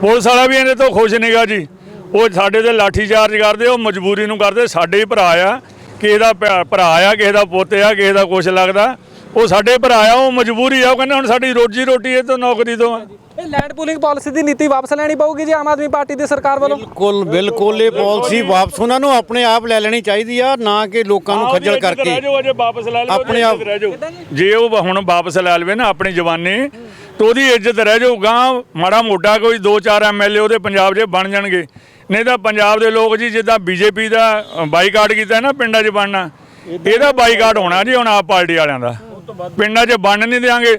ਪੁਲਿਸ ਵਾਲਾ ਵੀ ਇਹਦੇ ਤੋਂ ਖੁਸ਼ ਨਹੀਂਗਾ ਜੀ। ਉਹ ਸਾਡੇ ਤੇ ਲਾਠੀ ਚਾਰਜ ਕਰਦੇ, ਉਹ ਮਜਬੂਰੀ ਨੂੰ ਕਰਦੇ। ਸਾਡੇ ਹੀ ਭਰਾ ਆ, ਕਿਸੇ ਦਾ ਭੈ- ਭਰਾ ਆ, ਕਿਸੇ ਦਾ ਪੁੱਤ ਆ, ਕਿਸੇ ਦਾ ਕੁਛ ਲੱਗਦਾ। ਉਹ ਸਾਡੇ ਭਰਾ ਆ, ਉਹ ਮਜਬੂਰੀ ਆ। ਉਹ ਕਹਿੰਦੇ ਹੁਣ ਸਾਡੀ ਰੋਜੀ ਰੋਟੀ ਇਹ ਤੋਂ ਨੌਕਰੀ ਤੋਂ ਆ। ਇਹ ਲੈਂਡ ਪੂਲਿੰਗ ਪਾਲਿਸੀ ਦੀ ਨੀਤੀ ਵਾਪਸ ਲੈਣੀ ਪਊਗੀ ਜੀ ਆਮ ਆਦਮੀ ਪਾਰਟੀ ਦੀ ਸਰਕਾਰ ਵੱਲੋਂ? ਬਿਲਕੁਲ ਬਿਲਕੁਲ ਇਹ ਪਾਲਿਸੀ ਵਾਪਸ ਉਹਨਾਂ ਨੂੰ ਆਪਣੇ ਆਪ ਲੈ ਲੈਣੀ ਚਾਹੀਦੀ ਆ ਨਾ ਕਿ ਲੋਕਾਂ ਨੂੰ ਖੱਜਲ ਕਰਕੇ। ਰਹਿ ਜਾਓ ਅਜੇ ਵਾਪਸ ਲੈ ਲਓ ਆਪਣੇ ਆਪ- ਰਹਿ ਜਾਓ। ਜੇ? ਉਹ ਹੁਣ ਵਾਪਸ ਲੈ ਲਵੇ ਨਾ ਆਪਣੀ ਜਵਾਨੀ ਤੇ ਉਹਦੀ ਇੱਜ਼ਤ ਰਹਿ ਜਾਊ ਗਾਂ ਮਾੜਾ ਮੋਟਾ ਕੋਈ 2-4 ਐਮਐਲਏ ਉਹਦੇ ਪੰਜਾਬ 'ਚ ਬਣ ਜਾਣਗੇ। ਨਹੀਂ ਤਾਂ ਪੰਜਾਬ ਦੇ ਲੋਕ ਜੀ ਜਿੱਦਾਂ ਬੀਜੇਪੀ ਦਾ ਬਾਈਕਾਟ ਕੀਤਾ ਨਾ ਪਿੰਡਾਂ 'ਚ ਬਣਨਾ ਇਹਦਾ ਬਾਈਕਾਟ ਹੋਣਾ ਜੀ ਹੁਣ ਆਪ ਪਾਰਟੀ ਵਾਲਿਆਂ ਦਾ। ਪਿੰਡਾਂ 'ਚ ਬਣ ਨਹੀਂ ਦੇਾਂਗੇ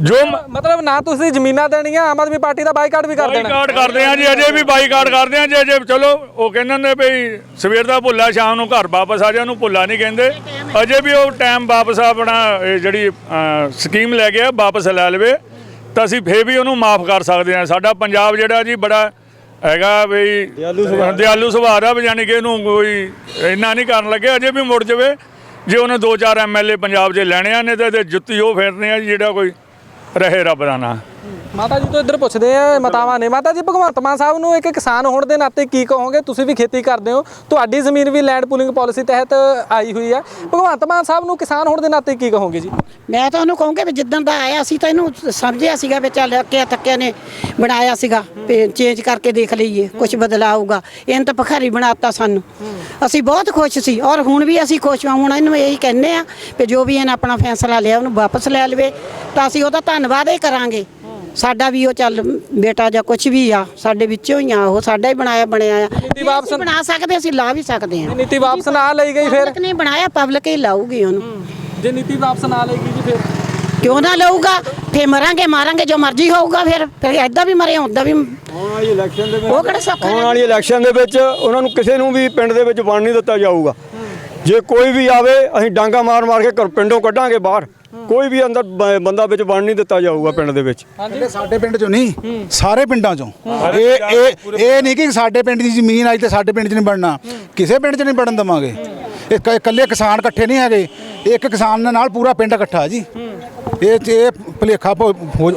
ਜੋ ਮ- ਮਤਲਬ ਨਾ ਤੁਸੀਂ ਜ਼ਮੀਨਾਂ ਦੇਣੀਆਂ ਆਮ ਆਦਮੀ ਪਾਰਟੀ ਦਾ ਬਾਈਕਾਟ ਵੀ ਕਰ ਦੇਣਾ। ਬਾਈਕਾਟ ਕਰਦੇ ਆ ਜੀ ਅਜੇ ਵੀ ਬਾਈਕਾਟ ਕਰਦੇ ਆ ਜੀ ਅਜੇ ਚਲੋ ਉਹ ਕਹਿੰਦੇ ਨੇ ਵੀ ਸਵੇਰ ਦਾ ਭੁੱਲਾ ਸ਼ਾਮ ਨੂੰ ਘਰ ਵਾਪਸ ਆ ਜਾ ਉਹਨੂੰ ਭੁੱਲਾ ਨਹੀਂ ਕਹਿੰਦੇ। ਅਜੇ ਵੀ ਉਹ ਟਾਈਮ ਵਾਪਸ ਆਪਣਾ ਇਹ ਜਿਹੜੀ ਅ, ਸਕੀਮ ਲੈ ਗਿਆ ਵਾਪਸ ਲੈ ਲਵੇ ਤਾਂ ਅਸੀਂ ਫੇਰ ਵੀ ਉਹਨੂੰ ਮਾਫ ਕਰ ਸਕਦੇ ਆ ਸਾਡਾ ਪੰਜਾਬ ਜਿਹੜਾ ਜੀ ਬੜਾ ਹੈਗਾ ਵੀ ਦਿਆਲੂ ਸੁਭਾਅ ਦਾ। ਵੀ ਯਾਨੀ ਕਿ ਇਹਨੂੰ ਕੋਈ ਇੰਨਾ ਨਹੀਂ ਕਰਨ ਲੱਗੇ ਅਜੇ ਵੀ ਮੁੜ ਜਾਵੇ ਜੇ ਉਹਨੇ ਦੋ ਚਾਰ ਐਮਐਲਏ ਪੰਜਾਬ 'ਚ ਲੈਣੇ ਆ ਨੇ ਤੇ ਇਹਦੇ ਜੁੱਤੀ ਉਹ ਫੇਰਨੇ ਆ ਜੀ ਜਿਹੜਾ ਕੋਈ ਰਹੇ ਰੱਬ ਦਾ ਨਾਂ ਮਾਤਾ ਜੀ ਤੋਂ ਇੱਧਰ ਪੁੱਛਦੇ ਆ, ਮਾਤਾਵਾਂ ਨੇ। ਮਾਤਾ ਜੀ, ਭਗਵੰਤ ਮਾਨ ਸਾਹਿਬ ਨੂੰ ਇੱਕ ਕਿਸਾਨ ਹੋਣ ਦੇ ਨਾਤੇ ਕੀ ਕਹੋਗੇ? ਤੁਸੀਂ ਵੀ ਖੇਤੀ ਕਰਦੇ ਹੋ। ਤੁਹਾਡੀ ਜ਼ਮੀਨ ਵੀ ਲੈਂਡ ਪੂਲਿੰਗ ਪਾਲਿਸੀ ਤਹਿਤ ਆਈ ਹੋਈ ਹੈ ਭਗਵੰਤ ਮਾਨ ਸਾਹਿਬ ਨੂੰ ਕਿਸਾਨ ਹੋਣ ਦੇ ਨਾਤੇ ਕੀ ਕਹੋਗੇ ਜੀ? ਮੈਂ ਤਾਂ ਉਹਨੂੰ ਕਹੂੰਗੀ ਵੀ ਜਿੱਦਣ ਦਾ ਆਇਆ ਸੀ ਤਾਂ ਇਹਨੂੰ ਸਮਝਿਆ ਸੀਗਾ ਵੀ ਚੱਲ ਅੱਕਿਆ ਤੱਕਿਆ ਨੇ ਬਣਾਇਆ ਸੀਗਾ। ਵੀ ਚੇਂਜ ਕਰਕੇ ਦੇਖ ਲਈਏ ਕੁਝ ਬਦਲਾ ਆਊਗਾ। ਇਹਨ ਤਾਂ ਭਖਾਰੀ ਬਣਾਤਾ ਸਾਨੂੰ। ਅਸੀਂ ਬਹੁਤ ਖੁਸ਼ ਸੀ। ਔਰ ਹੁਣ ਵੀ ਅਸੀਂ ਖੁਸ਼ ਹਾਂ। ਹੁਣ ਇਹਨੂੰ ਇਹੀ ਕਹਿੰਦੇ ਆ ਵੀ ਜੋ ਵੀ ਇਹਨੇ ਆਪਣਾ ਫੈਸਲਾ ਲਿਆ, ਉਹਨੂੰ ਵਾਪਸ ਲੈ ਲਵੇ। ਤਾਂ ਅਸੀਂ ਉਹਦਾ ਧੰਨਵਾਦ ਹੀ ਕਰਾਂਗੇ। ਸਾਡਾ ਵੀ ਉਹ ਚੱਲ ਬੇਟਾ ਜਾਂ ਕੁਝ ਵੀ ਆ ਸਾਡੇ ਵਿੱਚੋਂ ਹੀ ਆ ਉਹ ਸਾਡਾ ਹੀ ਬਣਾਇਆ ਬਣਿਆ ਆ। ਜੇ ਵਾਪਸ- ਬਣਾ ਸਕਦੇ ਅਸੀਂ ਲਾ ਵੀ ਸਕਦੇ ਹਾਂ। ਨੀਤੀ ਵਾਪਸ ਨਾ ਲਈ ਗਈ ਫਿਰ? ਪਬਲਿਕ ਨੇ ਬਣਾਇਆ ਪਬਲਿਕ ਹੀ ਲਾਊਗੀ ਉਹਨੂੰ। ਜੇ ਨੀਤੀ ਵਾਪਸ ਨਾ ਲਈ ਗਈ ਜੀ ਫਿਰ? ਕਿਉਂ ਨਾ ਲਊਗਾ? ਫੇ ਮਰਾਂਗੇ ਮਾਰਾਂਗੇ ਜੋ ਮਰਜ਼ੀ ਹੋਊਗਾ ਫਿਰ। ਫਿਰ ਐਦਾਂ ਵੀ ਮਰੇ ਹੁੰਦਾ ਵੀ ਆਉਣ ਵਾਲੀ ਇਲੈਕਸ਼ਨ ਦੇ ਉਹ ਕਿਹੜਾ ਸੌਖਾ ਆਉਣ ਵਾਲੀ ਇਲੈਕਸ਼ਨ ਦੇ ਵਿੱਚ ਉਹਨਾਂ ਨੂੰ ਕਿਸੇ ਨੂੰ ਵੀ ਪਿੰਡ ਦੇ ਵਿੱਚ ਵੜ ਨਹੀਂ ਦਿੱਤਾ ਜਾਊਗਾ। ਜੇ ਕੋਈ ਵੀ ਆਵੇ ਅਸੀਂ ਡਾਂਗਾ ਮਾਰ ਮਾਰ ਕੇ ਘਰ ਪਿੰਡੋਂ ਕੱਢਾਂਗੇ ਬਾਹਰ। ਕੋਈ ਵੀ ਅੰਦਰ ਬ- ਬੰਦਾ ਵਿੱਚ ਵੜ ਨਹੀਂ ਦਿੱਤਾ ਜਾਊਗਾ ਪਿੰਡ ਦੇ ਵਿੱਚ। ਇਹ ਸਾਡੇ ਪਿੰਡ ਚੋਂ ਨਹੀਂ ਸਾਰੇ ਪਿੰਡਾਂ ਚੋਂ। ਇਹ ਇਹ ਇਹ ਨਹੀਂ ਕਿ ਸਾਡੇ ਪਿੰਡ ਦੀ ਜ਼ਮੀਨ ਆਈ ਤੇ ਸਾਡੇ ਪਿੰਡ 'ਚ ਨਹੀਂ ਬਣਨਾ। ਕਿਸੇ ਪਿੰਡ 'ਚ ਨਹੀਂ ਬਣਨ ਦਵਾਂਗੇ। ਇਹ ਕ- ਇਕੱਲੇ ਕਿਸਾਨ ਇਕੱਠੇ ਨਹੀਂ ਹੈਗੇ। ਇੱਕ ਕਿਸਾਨ ਦੇ ਨਾਲ ਪੂਰਾ ਪਿੰਡ ਇਕੱਠਾ ਜੀ। ਇਹ ਇਹ ਭੁਲੇਖਾ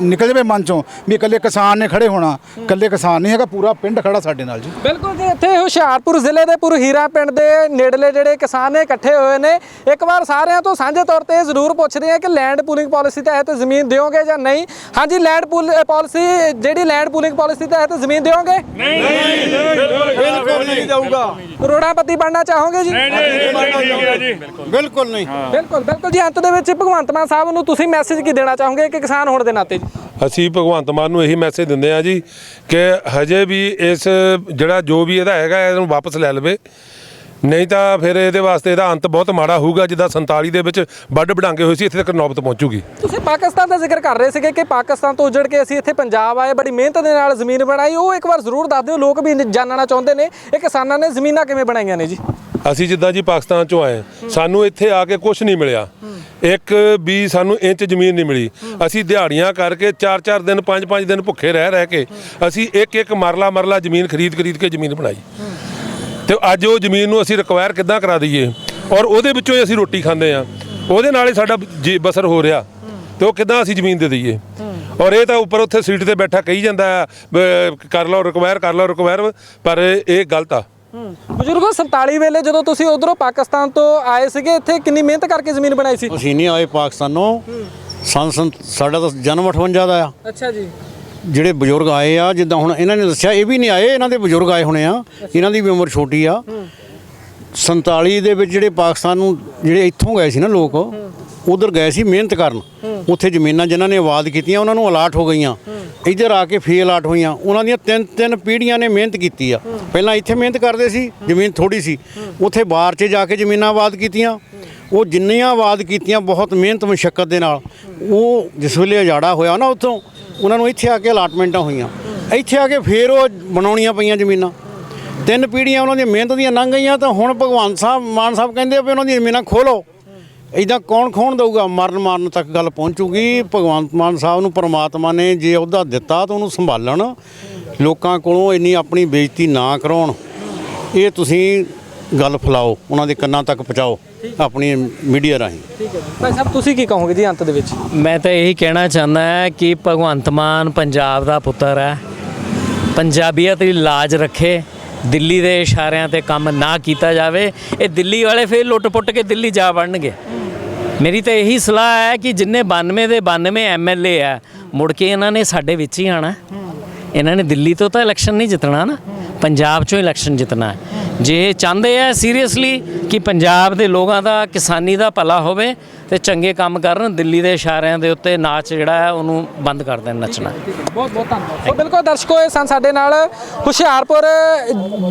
ਨਿਕਲ ਜਾਵੇ ਮਨ ਚੋਂ ਵੀ ਇਕੱਲੇ ਕਿਸਾਨ ਨੇ ਖੜੇ ਹੋਣਾ। ਇਕੱਲੇ ਕਿਸਾਨ ਨਹੀਂ ਹੈਗਾ ਪੂਰਾ ਪਿੰਡ ਖੜਾ ਸਾਡੇ ਨਾਲ ਜੀ। ਬਿਲਕੁਲ ਜੀ ਇੱਥੇ ਹੁਸ਼ਿਆਰਪੁਰ ਜ਼ਿਲ੍ਹੇ ਦੇ ਪੁਰ ਹੀਰਾ ਪਿੰਡ ਦੇ ਨੇੜਲੇ ਜਿਹੜੇ ਕਿਸਾਨ ਨੇ ਇਕੱਠੇ ਹੋਏ ਨੇ। ਇੱਕ ਵਾਰ ਸਾਰਿਆਂ ਤੋਂ ਸਾਂਝੇ ਤੌਰ ਤੇ ਜ਼ਰੂਰ ਪੁੱਛਦੇ ਆ ਕਿ ਲੈਂਡ ਪੂਲਿੰਗ ਪਾਲਿਸੀ ਤਹਿਤ ਜ਼ਮੀਨ ਦਿਓਗੇ ਜਾਂ ਨਹੀਂ? ਹਾਂਜੀ ਲੈਂਡ ਪੂਲ ਪਾਲਿਸੀ ਜਿਹੜੀ ਲੈਂਡ ਪੂਲਿੰਗ ਪਾਲਿਸੀ ਤਹਿਤ ਜ਼ਮੀਨ ਦਿਓਗੇ? ਬਿਲਕੁਲ ਨਹੀਂ ਜਾਊਗਾ। ਕਰੋੜਾਪਤੀ ਬਣਨਾ ਚਾਹੋਗੇ ਜੀ? ਬਿਲਕੁਲ ਨਹੀਂ ਬਿਲਕੁਲ ਬਿਲਕੁਲ ਜੀ ਅੰਤ ਦੇ ਵਿੱਚ ਭਗਵੰਤ ਮਾਨ ਸਾਹਿਬ ਨੂੰ ਤੁਸੀਂ ਮੈਸੇਜ ਕੀ ਦੇਣਾ ਚਾਹੋਗੇ ਕਿ ਕਿਸਾਨ ਹੋਣ ਦੇ ਨਾਤੇ ਜੀ? ਅਸੀਂ ਭਗਵੰਤ ਮਾਨ ਨੂੰ ਇਹੀ ਮੈਸੇਜ ਦਿੰਦੇ ਆ ਜੀ ਕਿ ਹਜੇ ਵੀ ਇਸ ਜਿਹੜਾ ਜੋ ਵੀ ਇਹਦਾ ਹੈਗਾ ਇਹਨੂੰ ਵਾਪਸ ਲੈ ਲਵੇ। ਨਹੀਂ ਤਾਂ ਫਿਰ ਇਹਦੇ ਵਾਸਤੇ ਇਹਦਾ ਅੰਤ ਬਹੁਤ ਮਾੜਾ ਹੋਊਗਾ ਜਿੱਦਾਂ 47 ਦੇ ਵਿੱਚ ਵੱਡ ਵਡਾਂਗੇ ਹੋਏ ਸੀ ਇੱਥੇ ਤੱਕ ਨੌਬਤ ਪਹੁੰਚੂਗੀ। ਤੁਸੀਂ ਪਾਕਿਸਤਾਨ ਦਾ ਜ਼ਿਕਰ ਕਰ ਰਹੇ ਸੀਗੇ ਕਿ ਪਾਕਿਸਤਾਨ ਤੋਂ ਉਜੜ ਕੇ ਅਸੀਂ ਇੱਥੇ ਪੰਜਾਬ ਆਏ ਬੜੀ ਮਿਹਨਤ ਦੇ ਨਾਲ ਜ਼ਮੀਨ ਬਣਾਈ। ਉਹ ਇੱਕ ਵਾਰ ਜ਼ਰੂਰ ਦੱਸ ਦਿਓ ਲੋਕ ਵੀ ਜਾਣਨਾ ਚਾਹੁੰਦੇ ਨੇ। ਇਹ ਕਿਸਾਨਾਂ ਨੇ ਜ਼ਮੀਨਾਂ ਕਿਵੇਂ ਬਣਾਈਆਂ ਨੇ ਜੀ? ਅਸੀਂ ਜਿੱਦਾਂ ਜੀ ਪਾਕਿਸਤਾਨ ਚੋਂ ਆਏ ਸਾਨੂੰ ਇੱਥੇ ਆ ਕੇ ਕੁਝ ਨਹੀਂ ਮਿਲਿਆ। ਇੱਕ ਵੀ ਸਾਨੂੰ ਇੰਚ ਜ਼ਮੀਨ ਨਹੀਂ ਮਿਲੀ। ਅਸੀਂ ਦਿਹਾੜੀਆਂ ਕਰਕੇ 4-4 ਦਿਨ 5-5 ਦਿਨ ਭੁੱਖੇ ਰਹਿ ਰਹਿ ਕੇ ਅਸੀਂ ਇੱਕ ਇੱਕ ਮਰਲਾ ਮਰਲਾ ਜ਼ਮੀਨ ਖਰੀਦ ਖਰੀਦ ਕੇ ਜ਼ਮੀਨ ਬਣਾਈ। ਤੇ ਅੱਜ ਉਹ ਜ਼ਮੀਨ ਨੂੰ ਅਸੀਂ ਰਿਕਵਾਇਰ ਕਿੱਦਾਂ ਕਰਾ ਦਈਏ? ਔਰ ਉਹਦੇ ਵਿੱਚੋਂ ਹੀ ਅਸੀਂ ਰੋਟੀ ਖਾਂਦੇ ਆ ਉਹਦੇ ਨਾਲ ਹੀ ਸਾਡਾ ਜੀ ਬਸਰ ਹੋ ਰਿਹਾ। ਤੇ ਉਹ ਕਿੱਦਾਂ ਅਸੀਂ ਜ਼ਮੀਨ ਦੇ ਦਈਏ? ਔਰ ਇਹ ਤਾਂ ਉੱਪਰ ਉੱਥੇ ਸੀਟ ਤੇ ਬੈਠਾ ਕਹੀ ਜਾਂਦਾ ਆ, ਕਰ ਲਓ ਰਿਕਵਾਇਰ ਕਰ ਲਓ ਰਿਕਵਾਇਰ ਪਰ ਇਹ ਗਲਤ ਆ। ਬਜ਼ੁਰਗੋ 47 ਵੇਲੇ ਜਦੋਂ ਤੁਸੀਂ ਉਧਰੋਂ ਪਾਕਿਸਤਾਨ ਤੋਂ ਆਏ ਸੀਗੇ ਇੱਥੇ ਕਿੰਨੀ ਮਿਹਨਤ ਕਰਕੇ ਜ਼ਮੀਨ ਬਣਾਈ ਸੀ? ਅਸੀਂ ਨਹੀਂ ਆਏ ਪਾਕਿਸਤਾਨੋਂ। ਸੰਨ ਸੰਨ ਸਾਡਾ ਤਾਂ ਜਨਮ 58 ਦਾ ਆ। ਅੱਛਾ ਜੀ। ਜਿਹੜੇ ਬਜ਼ੁਰਗ ਆਏ ਆ ਜਿੱਦਾਂ ਹੁਣ ਇਹਨਾਂ ਨੇ ਦੱਸਿਆ ਇਹ ਵੀ ਨਹੀਂ ਆਏ ਇਹਨਾਂ ਦੇ ਬਜ਼ੁਰਗ ਆਏ ਹੋਣੇ ਆ। ਇਹਨਾਂ ਦੀ ਵੀ ਉਮਰ ਛੋਟੀ ਆ। 47 ਦੇ ਵਿੱਚ ਜਿਹੜੇ ਪਾਕਿਸਤਾਨ ਨੂੰ ਜਿਹੜੇ ਇੱਥੋਂ ਗਏ ਸੀ ਨਾ ਲੋਕ ਉਧਰ ਗਏ ਸੀ ਮਿਹਨਤ ਕਰਨ। ਉੱਥੇ ਜ਼ਮੀਨਾਂ ਜਿਨ੍ਹਾਂ ਨੇ ਆਬਾਦ ਕੀਤੀਆਂ, ਉਹਨਾਂ ਨੂੰ ਅਲਾਟ ਹੋ ਗਈਆਂ। ਇੱਧਰ ਆ ਕੇ ਫੇਰ ਅਲਾਟ ਹੋਈਆਂ। ਉਹਨਾਂ ਦੀਆਂ ਤਿੰਨ ਤਿੰਨ ਪੀੜ੍ਹੀਆਂ ਨੇ ਮਿਹਨਤ ਕੀਤੀ ਆ। ਪਹਿਲਾਂ ਇੱਥੇ ਮਿਹਨਤ ਕਰਦੇ ਸੀ, ਜ਼ਮੀਨ ਥੋੜੀ ਸੀ। ਉੱਥੇ ਬਾਹਰ 'ਚ ਜਾ ਕੇ ਜ਼ਮੀਨਾਂ ਆਬਾਦ ਕੀਤੀਆਂ। ਉਹ ਜਿੰਨੀਆਂ ਆਬਾਦ ਕੀਤੀਆਂ, ਬਹੁਤ ਮਿਹਨਤ ਮੁਸ਼ਕਲ ਦੇ ਨਾਲ। ਉਹ ਜਿਸ ਵੇਲੇ ਉਜਾੜਾ ਹੋਇਆ ਨਾ ਉੱਥੋਂ, ਉਹਨਾਂ ਨੂੰ ਇੱਥੇ ਆ ਕੇ ਅਲਾਟਮੈਂਟਾਂ ਹੋਈਆਂ। ਇੱਥੇ ਆ ਕੇ ਫੇਰ ਉਹ ਬਣਾਉਣੀਆਂ ਪਈਆਂ ਜ਼ਮੀਨਾਂ। ਤਿੰਨ ਪੀੜ੍ਹੀਆਂ ਉਹਨਾਂ ਦੀਆਂ ਮਿਹਨਤ ਦੀਆਂ ਲੰਘ ਗਈਆਂ ਤਾਂ ਹੁਣ ਭਗਵਾਨ ਸਾਹਿਬ, ਮਾਨ ਸਾਹਿਬ ਕਹਿੰਦੇ ਆ ਵੀ ਉਹਨਾਂ ਦੀਆਂ ਜ਼ਮੀਨਾਂ ਖੋਲੋ ਇਦਾਂ ਕੌਣ ਖੋਣ ਦਊਗਾ? ਮਰਨ ਮਾਰਨ ਤੱਕ ਗੱਲ ਪਹੁੰਚੂਗੀ। ਭਗਵੰਤ ਮਾਨ ਸਾਹਿਬ ਨੂੰ ਪ੍ਰਮਾਤਮਾ ਨੇ ਜੇ ਅਹੁਦਾ ਦਿੱਤਾ ਤਾਂ ਉਹਨੂੰ ਸੰਭਾਲਣ। ਲੋਕਾਂ ਕੋਲੋਂ ਇੰਨੀ ਆਪਣੀ ਬੇਇੱਜ਼ਤੀ ਨਾ ਕਰਾਉਣ। ਇਹ ਤੁਸੀਂ ਗੱਲ ਫੈਲਾਓ। ਉਹਨਾਂ ਦੇ ਕੰਨਾਂ ਤੱਕ ਪਹੁੰਚਾਓ। ਆਪਣੀ ਮੀਡੀਆ ਰਾਹੀਂ। ਠੀਕ ਹੈ ਭਾਈ ਸਾਹਿਬ ਤੁਸੀਂ ਕੀ ਕਹੋਗੇ ਜੀ ਅੰਤ ਦੇ ਵਿੱਚ? ਮੈਂ ਤਾਂ ਇਹੀ ਕਹਿਣਾ ਚਾਹੁੰਦਾ ਹਾਂ ਕਿ ਭਗਵੰਤ ਮਾਨ ਪੰਜਾਬ ਦਾ ਪੁੱਤਰ ਹੈ। ਪੰਜਾਬੀਅਤ ਦੀ ਲਾਜ ਰੱਖੇ। ਦਿੱਲੀ ਦੇ ਇਸ਼ਾਰਿਆਂ ਤੇ ਕੰਮ ਨਾ ਕੀਤਾ ਜਾਵੇ, ਇਹ ਦਿੱਲੀ ਵਾਲੇ ਫਿਰ ਲੁੱਟ-ਪੁੱਟ ਕੇ ਦਿੱਲੀ ਜਾ ਵੜਨਗੇ। ਮੇਰੀ ਤਾਂ ਇਹੀ ਸਲਾਹ ਹੈ ਕਿ ਜਿੰਨੇ 92 ਦੇ 92 ਐਮਐਲਏ ਆ, ਮੁੜ ਕੇ ਇਹਨਾਂ ਨੇ ਸਾਡੇ ਵਿੱਚ ਹੀ ਆਣਾ ਇਹਨਾਂ ਨੇ ਦਿੱਲੀ ਤੋਂ ਤਾਂ ਇਲੈਕਸ਼ਨ ਨਹੀਂ ਜਿੱਤਣਾ ਨਾ, ਪੰਜਾਬ ਚੋਂ ਇਲੈਕਸ਼ਨ ਜਿੱਤਣਾ। ਹੈ ਜੇ ਚਾਹੁੰਦੇ ਆ ਸੀਰੀਅਸਲੀ ਕਿ ਪੰਜਾਬ ਦੇ ਲੋਕਾਂ ਦਾ, ਕਿਸਾਨੀ ਦਾ ਭਲਾ ਹੋਵੇ ਤੇ ਚੰਗੇ ਕੰਮ ਕਰਨ, ਦਿੱਲੀ ਦੇ ਇਸ਼ਾਰਿਆਂ ਦੇ ਉੱਤੇ ਨਾਚ ਜਿਹੜਾ ਹੈ, ਉਹਨੂੰ ਬੰਦ ਕਰ ਦੇਣ ਨੱਚਣਾ। ਬਹੁਤ ਬਹੁਤ ਧੰਨਵਾਦ। ਸੋ ਬਿਲਕੁਲ ਦਰਸ਼ਕੋ, ਇਹ ਸਨ ਸਾਡੇ ਨਾਲ ਹੁਸ਼ਿਆਰਪੁਰ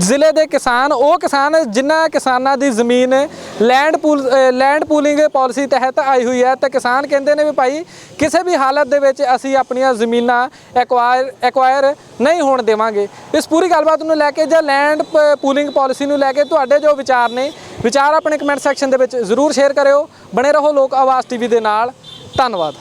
ਜ਼ਿਲ੍ਹੇ ਦੇ ਕਿਸਾਨ। ਉਹ ਕਿਸਾਨ ਜਿਨ੍ਹਾਂ ਕਿਸਾਨਾਂ ਦੀ ਜ਼ਮੀਨ land pool land pooling policy ਤਹਿਤ ਆਈ ਹੋਈ ਹੈ। ਤਾਂ ਕਿਸਾਨ ਕਹਿੰਦੇ ਨੇ ਵੀ ਭਾਈ, ਕਿਸੇ ਵੀ ਹਾਲਤ ਦੇ ਵਿੱਚ ਅਸੀਂ ਆਪਣੀਆਂ ਜ਼ਮੀਨਾਂ ਐਕਵਾਇਰ ਐਕਵਾਇਰ ਨਹੀਂ ਹੋਣ ਦੇਵਾਂਗੇ। ਇਸ ਪੂਰੀ ਗੱਲਬਾਤ ਨੂੰ ਲੈ ਕੇ ਜਾਂ ਲੈਂਡ ਪੂਲਿੰਗ ਪਾਲਿਸੀ ਨੂੰ ਲੈ ਕੇ ਤੁਹਾਡੇ ਜੋ ਵਿਚਾਰ ਨੇ, ਵਿਚਾਰ ਆਪਣੇ ਕਮੈਂਟ ਸੈਕਸ਼ਨ ਦੇ ਵਿੱਚ ਜ਼ਰੂਰ ਸ਼ੇਅਰ ਕਰਿਓ। ਬਣੇ ਰਹੋ ਲੋਕ ਆਵਾਜ਼ ਟੀਵੀ ਦੇ ਨਾਲ। ਧੰਨਵਾਦ।